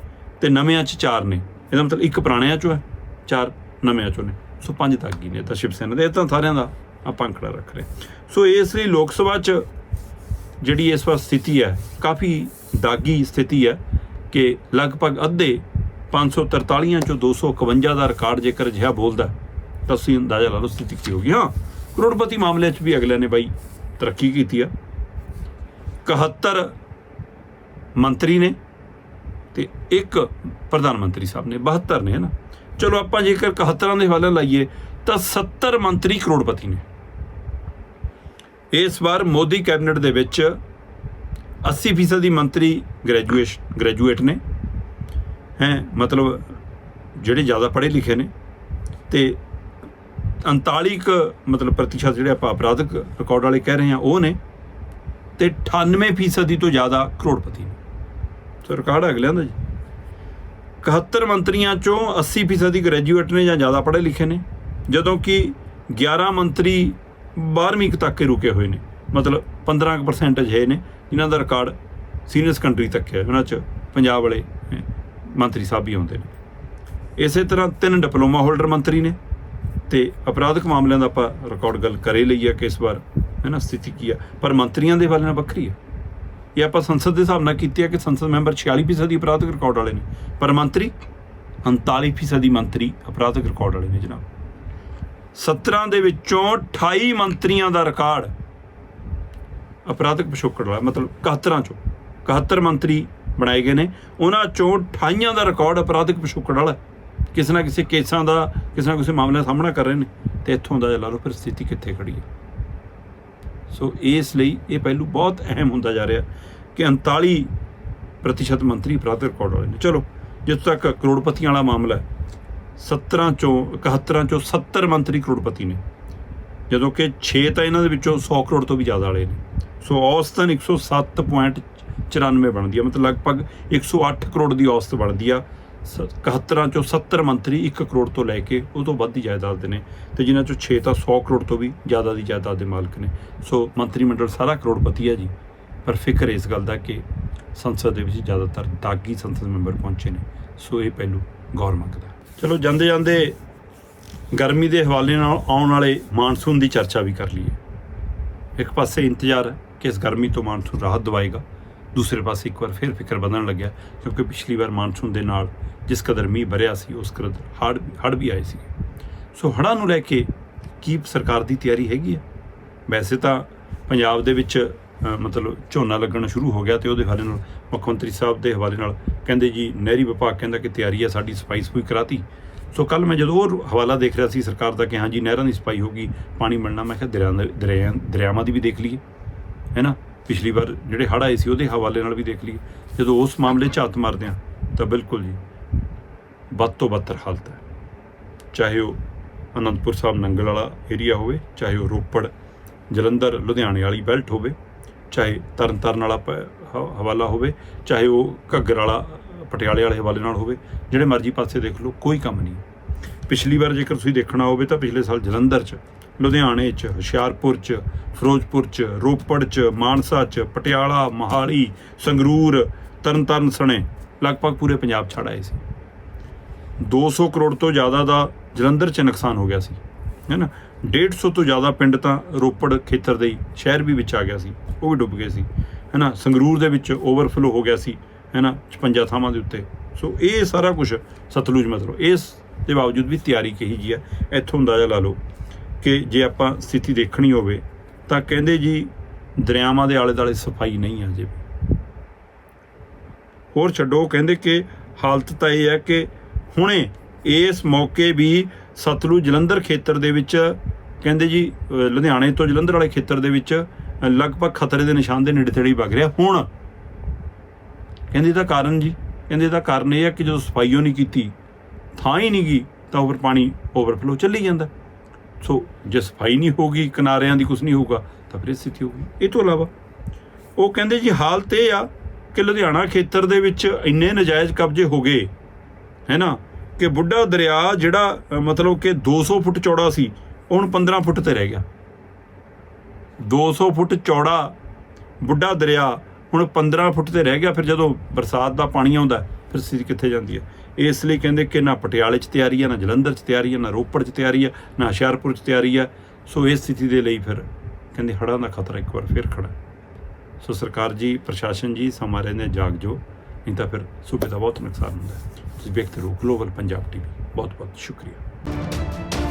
ਤੇ ਨਵਿਆਂ ਚ 4 ਨੇ। ਇਹਦਾ ਮਤਲਬ ਇੱਕ ਪੁਰਾਣਿਆਂ ਚੋਂ ਹੈ 4 ਨਵਿਆਂ ਚੋਂ ਨੇ। ਸੋ 5 ਦਾਗੀ ਨੇ ਤਾਂ ਸ਼ਿਵ ਸੈਨਾ ਦੇ। ਇਹ ਤਾਂ ਸਾਰਿਆਂ ਦਾ ਆਪਾਂ ਅੰਕੜਾ ਰੱਖ ਰਹੇ ਸੋ ਇਸ ਲਈ ਲੋਕ ਸਭਾ ਚ ਜਿਹੜੀ ਇਸ ਵਾਰ ਸਥਿਤੀ ਹੈ, ਕਾਫੀ ਦਾਗੀ ਸਥਿਤੀ ਹੈ ਕਿ ਲਗਭਗ ਅੱਧੇ 543 ਚੋਂ 251 ਦਾ ਰਿਕਾਰਡ ਜੇਕਰ ਅਜਿਹਾ ਬੋਲਦਾ ਤਾਂ ਤੁਸੀਂ ਅੰਦਾਜ਼ਾ ਲਾ ਲਓ ਸਥਿਤੀ ਕੀ ਹੋਗੀ ਹਾਂ, ਕਰੋੜਪਤੀ ਮਾਮਲੇ 'ਚ ਵੀ ਅਗਲੇ ਨੇ ਬਾਈ ਤਰੱਕੀ ਕੀਤੀ ਆ। 71 ਮੰਤਰੀ ਨੇ ਤੇ ਇੱਕ ਪ੍ਰਧਾਨ ਮੰਤਰੀ ਸਾਹਿਬ ਨੇ 72 ਨੇ, ਹੈ ਨਾ? ਚਲੋ ਆਪਾਂ ਜੇਕਰ 71 ਦੇ ਹਵਾਲੇ ਲਾਈਏ, ਤਾਂ 70 ਮੰਤਰੀ ਕਰੋੜਪਤੀ ਨੇ। ਇਸ ਵਾਰ ਮੋਦੀ ਕੈਬਨਿਟ ਦੇ ਵਿੱਚ 80% ਦੀ ਮੰਤਰੀ ਗ੍ਰੈਜੂਏਸ਼ਨ ਗ੍ਰੈਜੂਏਟ ਨੇ। ਹੈ, ਮਤਲਬ ਜਿਹੜੇ ਜ਼ਿਆਦਾ ਪੜ੍ਹੇ ਲਿਖੇ ਨੇ ਤੇ 39 ਕੁ ਮਤਲਬ ਪ੍ਰਤੀਸ਼ਤ ਜਿਹੜੇ ਆਪਾਂ ਅਪਰਾਧਿਕ ਰਿਕਾਰਡ ਵਾਲੇ ਕਹਿ ਰਹੇ ਹਾਂ, ਉਹ ਨੇ ਤੇ 98% ਦੀ ਤੋਂ ਜ਼ਿਆਦਾ ਕਰੋੜਪਤੀ ਨੇ। ਸੋ ਰਿਕਾਰਡ ਅਗਲਿਆਂ ਦਾ ਜੀ। 71 ਮੰਤਰੀਆਂ ਚੋਂ 80% ਦੀ ਗ੍ਰੈਜੂਏਟ ਨੇ ਜਾਂ ਜ਼ਿਆਦਾ ਪੜ੍ਹੇ ਲਿਖੇ ਨੇ, ਜਦੋਂ ਕਿ 11 ਮੰਤਰੀ 12ਵੀਂ ਕੁ ਤੱਕ ਕੇ ਰੁਕੇ ਹੋਏ ਨੇ। ਮਤਲਬ 15% ਹੈ ਨੇ। ਜਿਨ੍ਹਾਂ ਦਾ ਰਿਕਾਰਡ ਸੀਨੀਅਰ ਕੰਟਰੀ ਤੱਕ ਹੈ। ਉਹਨਾਂ 'ਚ ਪੰਜਾਬ ਵਾਲੇ ਮੰਤਰੀ ਸਾਹਿਬ ਵੀ ਆਉਂਦੇ ਨੇ। ਇਸੇ ਤਰ੍ਹਾਂ ਤਿੰਨ ਡਿਪਲੋਮਾ ਹੋਲਡਰ ਮੰਤਰੀ ਨੇ ਤੇ ਅਪਰਾਧਿਕ ਮਾਮਲਿਆਂ ਦਾ ਆਪਾਂ ਰਿਕਾਰਡ ਗੱਲ ਕਰੇ ਲਈ ਹੈ ਕਿ ਇਸ ਵਾਰ ਹੈ ਨਾ ਸਥਿਤੀ ਕੀ ਆ। ਪਰ ਮੰਤਰੀਆਂ ਦੇ ਹਵਾਲੇ ਨਾਲ ਵੱਖਰੀ ਆ ਇਹ ਆਪਾਂ ਸੰਸਦ ਦੇ ਹਿਸਾਬ ਨਾਲ ਕੀਤੀ ਹੈ ਕਿ ਸੰਸਦ ਮੈਂਬਰ 46% ਦੀ ਅਪਰਾਧਿਕ ਰਿਕਾਰਡ ਵਾਲੇ ਨੇ। ਪਰ ਮੰਤਰੀ 39% ਮੰਤਰੀ ਅਪਰਾਧਿਕ ਰਿਕਾਰਡ ਵਾਲੇ ਨੇ ਜਨਾਬ। 17 ਦੇ ਵਿੱਚੋਂ 28 ਮੰਤਰੀਆਂ ਦਾ ਰਿਕਾਰਡ। ਅਪਰਾਧਿਕ ਪਿਛੋਕੜ ਵਾਲਾ ਮਤਲਬ 71 ਚੋਂ 71 ਮੰਤਰੀ ਬਣਾਏ ਗਏ ਨੇ। ਉਹਨਾਂ ਚੋਂ 28 ਦਾ ਰਿਕਾਰਡ ਅਪਰਾਧਿਕ ਪਿਛੋਕੜ ਵਾਲਾ ਕਿਸੇ ਨਾ ਕਿਸੇ ਕੇਸਾਂ ਦਾ, ਕਿਸੇ ਨਾ ਕਿਸੇ ਮਾਮਲੇ ਦਾ ਸਾਹਮਣਾ ਕਰ ਰਹੇ ਨੇ ਤੇ ਇੱਥੋਂ ਦਾ ਲਾ ਲਓ ਫਿਰ ਸਥਿਤੀ ਕਿੱਥੇ ਖੜੀ ਹੈ। ਸੋ ਇਸ ਲਈ ਇਹ ਪਹਿਲੂ ਬਹੁਤ ਅਹਿਮ ਹੁੰਦਾ ਜਾ ਰਿਹਾ ਕਿ 39 ਪ੍ਰਤੀਸ਼ਤ ਮੰਤਰੀ ਅਪਰਾਧਿਕ ਰਿਕਾਰਡ ਵਾਲੇ ਨੇ। ਚਲੋ, ਜਿੱਥੋਂ ਤੱਕ ਕਰੋੜਪਤੀਆਂ ਵਾਲਾ ਮਾਮਲਾ ਹੈ 17 ਚੋਂ 71 ਚੋਂ 70 ਮੰਤਰੀ ਕਰੋੜਪਤੀ ਨੇ। ਜਦੋਂ ਕਿ 6 ਤਾਂ ਇਹਨਾਂ ਦੇ ਵਿੱਚੋਂ 100 ਕਰੋੜ ਤੋਂ ਵੀ ਜ਼ਿਆਦਾ ਵਾਲੇ ਨੇ। ਸੋ ਔਸਤਨ 107.94 ਬਣਦੀ ਆ, ਮਤਲਬ ਲਗਭਗ 108 ਕਰੋੜ ਦੀ ਔਸਤ ਬਣਦੀ ਆ। ਸ- 71 ਚੋਂ 70 ਮੰਤਰੀ 1 ਕਰੋੜ ਤੋਂ ਲੈ ਕੇ ਉਹ ਤੋਂ ਵੱਧ ਦੀ ਜਾਇਦਾਦ ਦੇ ਨੇ ਤੇ ਜਿਨ੍ਹਾਂ ਚੋਂ 6 ਤਾਂ 100 ਕਰੋੜ ਤੋਂ ਵੀ ਜ਼ਿਆਦਾ ਦੀ ਜਾਇਦਾਦ ਦੇ ਮਾਲਕ ਨੇ। ਸੋ ਮੰਤਰੀ ਮੰਡਲ ਸਾਰਾ ਕਰੋੜਪਤੀ ਹੈ ਜੀ। ਪਰ ਫਿਕਰ ਇਸ ਗੱਲ ਦਾ ਕਿ ਸੰਸਦ ਦੇ ਵਿੱਚ ਜ਼ਿਆਦਾਤਰ ਦਾਗੀ ਸੰਸਦ ਮੈਂਬਰ ਪਹੁੰਚੇ ਨੇ। ਸੋ ਇਹ ਪਹਿਲੂ ਗੌਰ ਮੰਗਦਾ। ਚਲੋ ਜਾਂਦੇ ਜਾਂਦੇ ਗਰਮੀ ਦੇ ਹਵਾਲੇ ਨਾਲ ਆਉਣ ਵਾਲੇ ਮਾਨਸੂਨ ਦੀ ਚਰਚਾ ਵੀ ਕਰ ਲਈਏ। ਇੱਕ ਪਾਸੇ ਇੰਤਜ਼ਾਰ ਹੈ ਕਿ ਇਸ ਗਰਮੀ ਤੋਂ ਮਾਨਸੂਨ ਰਾਹਤ ਦਵਾਏਗਾ, ਦੂਸਰੇ ਪਾਸੇ ਇੱਕ ਵਾਰ ਫਿਰ ਫਿਕਰ ਵਧਣ ਲੱਗਿਆ, ਕਿਉਂਕਿ ਪਿਛਲੀ ਵਾਰ ਮਾਨਸੂਨ ਦੇ ਨਾਲ ਜਿਸ ਕਦਰ ਮੀਂਹ ਵਰਿਆ ਸੀ, ਉਸ ਕਦਰ ਹੜ੍ਹ ਹੜ੍ਹ ਵੀ ਆਏ ਸੀ। ਸੋ ਹੜ੍ਹਾਂ ਨੂੰ ਲੈ ਕੇ ਕੀ ਸਰਕਾਰ ਦੀ ਤਿਆਰੀ ਹੈਗੀ ਹੈ? ਵੈਸੇ ਤਾਂ ਪੰਜਾਬ ਦੇ ਵਿੱਚ ਮਤਲਬ ਝੋਨਾ ਲੱਗਣਾ ਸ਼ੁਰੂ ਹੋ ਗਿਆ ਤੇ ਉਹਦੇ ਹਵਾਲੇ ਨਾਲ ਮੁੱਖ ਮੰਤਰੀ ਸਾਹਿਬ ਦੇ ਹਵਾਲੇ ਨਾਲ ਕਹਿੰਦੇ ਜੀ, ਨਹਿਰੀ ਵਿਭਾਗ ਕਹਿੰਦਾ ਕਿ ਤਿਆਰੀ ਹੈ ਸਾਡੀ ਸਫ਼ਾਈ ਸਫੂਈ ਕਰਾਤੀ। ਸੋ ਕੱਲ ਮੈਂ ਜਦੋਂ ਉਹ ਹਵਾਲਾ ਦੇਖ ਰਿਹਾ ਸੀ ਸਰਕਾਰ ਦਾ ਕਿ ਹਾਂ ਜੀ, ਨਹਿਰਾਂ ਦੀ ਸਫ਼ਾਈ ਹੋਗੀ ਪਾਣੀ ਮਿਲਣਾ, ਮੈਂ ਕਿਹਾ ਦਰਿਆ ਦਰਿਆ, ਦਰਿਆਵਾਂ ਦੀ ਵੀ ਦੇਖ ਲਈਏ, ਹੈ ਨਾ? ਪਿਛਲੀ ਵਾਰ ਜਿਹੜੇ ਹੜ੍ਹ ਆਏ ਸੀ ਉਹਦੇ ਹਵਾਲੇ ਨਾਲ ਵੀ ਦੇਖ ਲਈਏ। ਜਦੋਂ ਉਸ ਮਾਮਲੇ 'ਚ ਹੱਥ ਮਾਰਦੇ ਆ ਤਾਂ ਬਿਲਕੁਲ ਜੀ, ਵੱਧ ਤੋਂ ਬੱਤਰ ਹਾਲਤ ਹੈ। ਚਾਹੇ ਉਹ ਅਨੰਦਪੁਰ ਸਾਹਿਬ ਨੰਗਲ ਵਾਲਾ ਏਰੀਆ ਹੋਵੇ, ਚਾਹੇ ਉਹ ਰੋਪੜ, ਜਲੰਧਰ, ਲੁਧਿਆਣੇ ਵਾਲੀ ਬੈਲਟ ਹੋਵੇ ਚਾਹੇ ਤਰਨਤਾਰਨ ਵਾਲਾ ਪ- ਹਵਾਲਾ ਹੋਵੇ, ਚਾਹੇ ਉਹ ਘੱਗਰ ਵਾਲਾ, ਪਟਿਆਲੇ ਵਾਲੇ ਹਵਾਲੇ ਨਾਲ ਹੋਵੇ, ਜਿਹੜੇ ਮਰਜ਼ੀ ਪਾਸੇ ਦੇਖ ਲਓ, ਕੋਈ ਕੰਮ ਨਹੀਂ। ਪਿਛਲੀ ਵਾਰ ਜੇਕਰ ਤੁਸੀਂ ਦੇਖਣਾ ਹੋਵੇ ਤਾਂ ਪਿਛਲੇ ਸਾਲ ਜਲੰਧਰ 'ਚ, ਲੁਧਿਆਣੇ 'ਚ, ਹੁਸ਼ਿਆਰਪੁਰ 'ਚ, ਫਿਰੋਜ਼ਪੁਰ 'ਚ, ਰੋਪੜ 'ਚ, ਮਾਨਸਾ 'ਚ, ਪਟਿਆਲਾ, ਮੋਹਾਲੀ, ਸੰਗਰੂਰ ਤਰਨਤਾਰਨ ਸਣੇ ਲਗਭਗ ਪੂਰੇ ਪੰਜਾਬ ਛੜ ਆਏ ਸੀ। 200 ਕਰੋੜ ਤੋਂ ਜ਼ਿਆਦਾ ਦਾ ਜਲੰਧਰ 'ਚ ਨੁਕਸਾਨ ਹੋ ਗਿਆ ਸੀ। ਹੈ ਨਾ? 150 ਤੋਂ ਜ਼ਿਆਦਾ ਪਿੰਡ ਤਾਂ ਰੋਪੜ ਖੇਤਰ ਦੇ ਸ਼ਹਿਰ ਵੀ ਵਿੱਚ ਆ ਗਿਆ ਸੀ, ਉਹ ਵੀ ਡੁੱਬ ਗਏ ਸੀ ਹੈ ਨਾ ਸੰਗਰੂਰ ਦੇ ਵਿੱਚ ਓਵਰਫਲੋ ਹੋ ਗਿਆ ਸੀ ਹੈ ਨਾ 56 ਥਾਵਾਂ ਦੇ ਉੱਤੇ। ਸੋ ਇਹ ਸਾਰਾ ਕੁਝ ਸਤਲੁਜ ਮਤਲਬ, ਇਸ ਦੇ ਬਾਵਜੂਦ ਵੀ ਤਿਆਰੀ ਕਹੀ ਜੀ ਹੈ, ਇੱਥੋਂ ਅੰਦਾਜ਼ਾ ਲਾ ਲਓ ਕਿ ਜੇ ਆਪਾਂ ਸਥਿਤੀ ਦੇਖਣੀ ਹੋਵੇ, ਤਾਂ ਕਹਿੰਦੇ ਜੀ ਦਰਿਆਵਾਂ ਦੇ ਆਲੇ ਦੁਆਲੇ ਸਫ਼ਾਈ ਨਹੀਂ ਆ ਜੇ। ਹੋਰ ਛੱਡੋ, ਕਹਿੰਦੇ ਕਿ ਹਾਲਤ ਤਾਂ ਇਹ ਹੈ ਕਿ ਹੁਣੇ ਇਸ ਮੌਕੇ ਵੀ ਸਤਲੁਜ ਜਲੰਧਰ ਖੇਤਰ ਦੇ ਵਿੱਚ, ਕਹਿੰਦੇ ਜੀ ਲੁਧਿਆਣੇ ਤੋਂ ਜਲੰਧਰ ਵਾਲੇ ਖੇਤਰ ਦੇ ਵਿੱਚ ਲਗਭਗ ਖਤਰੇ ਦੇ ਨਿਸ਼ਾਨ ਦੇ ਨੇੜੇ ਤੇੜੇ ਹੀ ਵਗ ਰਿਹਾ। ਹੁਣ ਕਹਿੰਦੇ ਇਹਦਾ ਕਾਰਨ ਜੀ, ਕਹਿੰਦੇ ਇਹਦਾ ਕਾਰਨ ਇਹ ਹੈ ਕਿ ਜਦੋਂ ਸਫਾਈਓ ਨਹੀਂ ਕੀਤੀ, ਥਾਂ ਹੀ ਨਹੀਂ ਗਈ, ਤਾਂ ਉੱਪਰ ਪਾਣੀ ਓਵਰਫਲੋ ਚੱਲੀ ਜਾਂਦਾ। ਸੋ ਜੇ ਸਫ਼ਾਈ ਨਹੀਂ ਹੋਗੀ ਕਿਨਾਰਿਆਂ ਦੀ ਕੁਝ ਨਹੀਂ ਹੋਊਗਾ, ਤਾਂ ਫਿਰ ਇਹ ਸਥਿਤੀ ਹੋਊਗੀ ਇਹ ਤੋਂ ਇਲਾਵਾ ਉਹ ਕਹਿੰਦੇ ਜੀ, ਹਾਲਤ ਇਹ ਆ ਕਿ ਲੁਧਿਆਣਾ ਖੇਤਰ ਦੇ ਵਿੱਚ ਇੰਨੇ ਨਜਾਇਜ਼ ਕਬਜ਼ੇ ਹੋ ਗਏ, ਹੈ ਨਾ? ਕਿ ਬੁੱਢਾ ਦਰਿਆ ਜਿਹੜਾ ਮਤਲਬ ਕਿ 200 ਫੁੱਟ ਚੌੜਾ ਸੀ ਉਹ ਹੁਣ 15 ਫੁੱਟ ਤੇ ਰਹਿ ਗਿਆ। 200 ਫੁੱਟ ਚੌੜਾ ਬੁੱਢਾ ਦਰਿਆ ਹੁਣ 15 ਫੁੱਟ ਤੇ ਰਹਿ ਗਿਆ, ਫਿਰ ਜਦੋਂ ਬਰਸਾਤ ਦਾ ਪਾਣੀ ਆਉਂਦਾ, ਫਿਰ ਸਥਿਤੀ ਕਿੱਥੇ ਜਾਂਦੀ ਹੈ? ਇਸ ਲਈ ਕਹਿੰਦੇ ਕਿ ਨਾ ਪਟਿਆਲੇ 'ਚ ਤਿਆਰੀ ਹੈ, ਨਾ ਜਲੰਧਰ 'ਚ ਤਿਆਰੀ ਹੈ, ਨਾ ਰੋਪੜ 'ਚ ਤਿਆਰੀ ਹੈ, ਨਾ ਹੁਸ਼ਿਆਰਪੁਰ 'ਚ ਤਿਆਰੀ ਹੈ। ਸੋ ਇਸ ਸਥਿਤੀ ਦੇ ਲਈ ਫਿਰ ਕਹਿੰਦੇ ਹੜ੍ਹਾਂ ਦਾ ਖਤਰਾ ਇੱਕ ਵਾਰ ਫਿਰ ਖੜਾ ਸੋ ਸਰਕਾਰ ਜੀ, ਪ੍ਰਸ਼ਾਸਨ ਜੀ ਸਮਾਂ ਰਹਿੰਦੇ ਜਾਗ ਜੋ, ਨਹੀਂ ਤਾਂ ਫਿਰ ਸੂਬੇ ਦਾ ਬਹੁਤ ਨੁਕਸਾਨ ਹੁੰਦਾ ਹੈ। ਵਿਅਕਤ ਰੂ ਗਲੋਬਲ ਪੰਜਾਬ ਟੀਵੀ ਬਹੁਤ ਬਹੁਤ ਸ਼ੁਕਰੀਆ।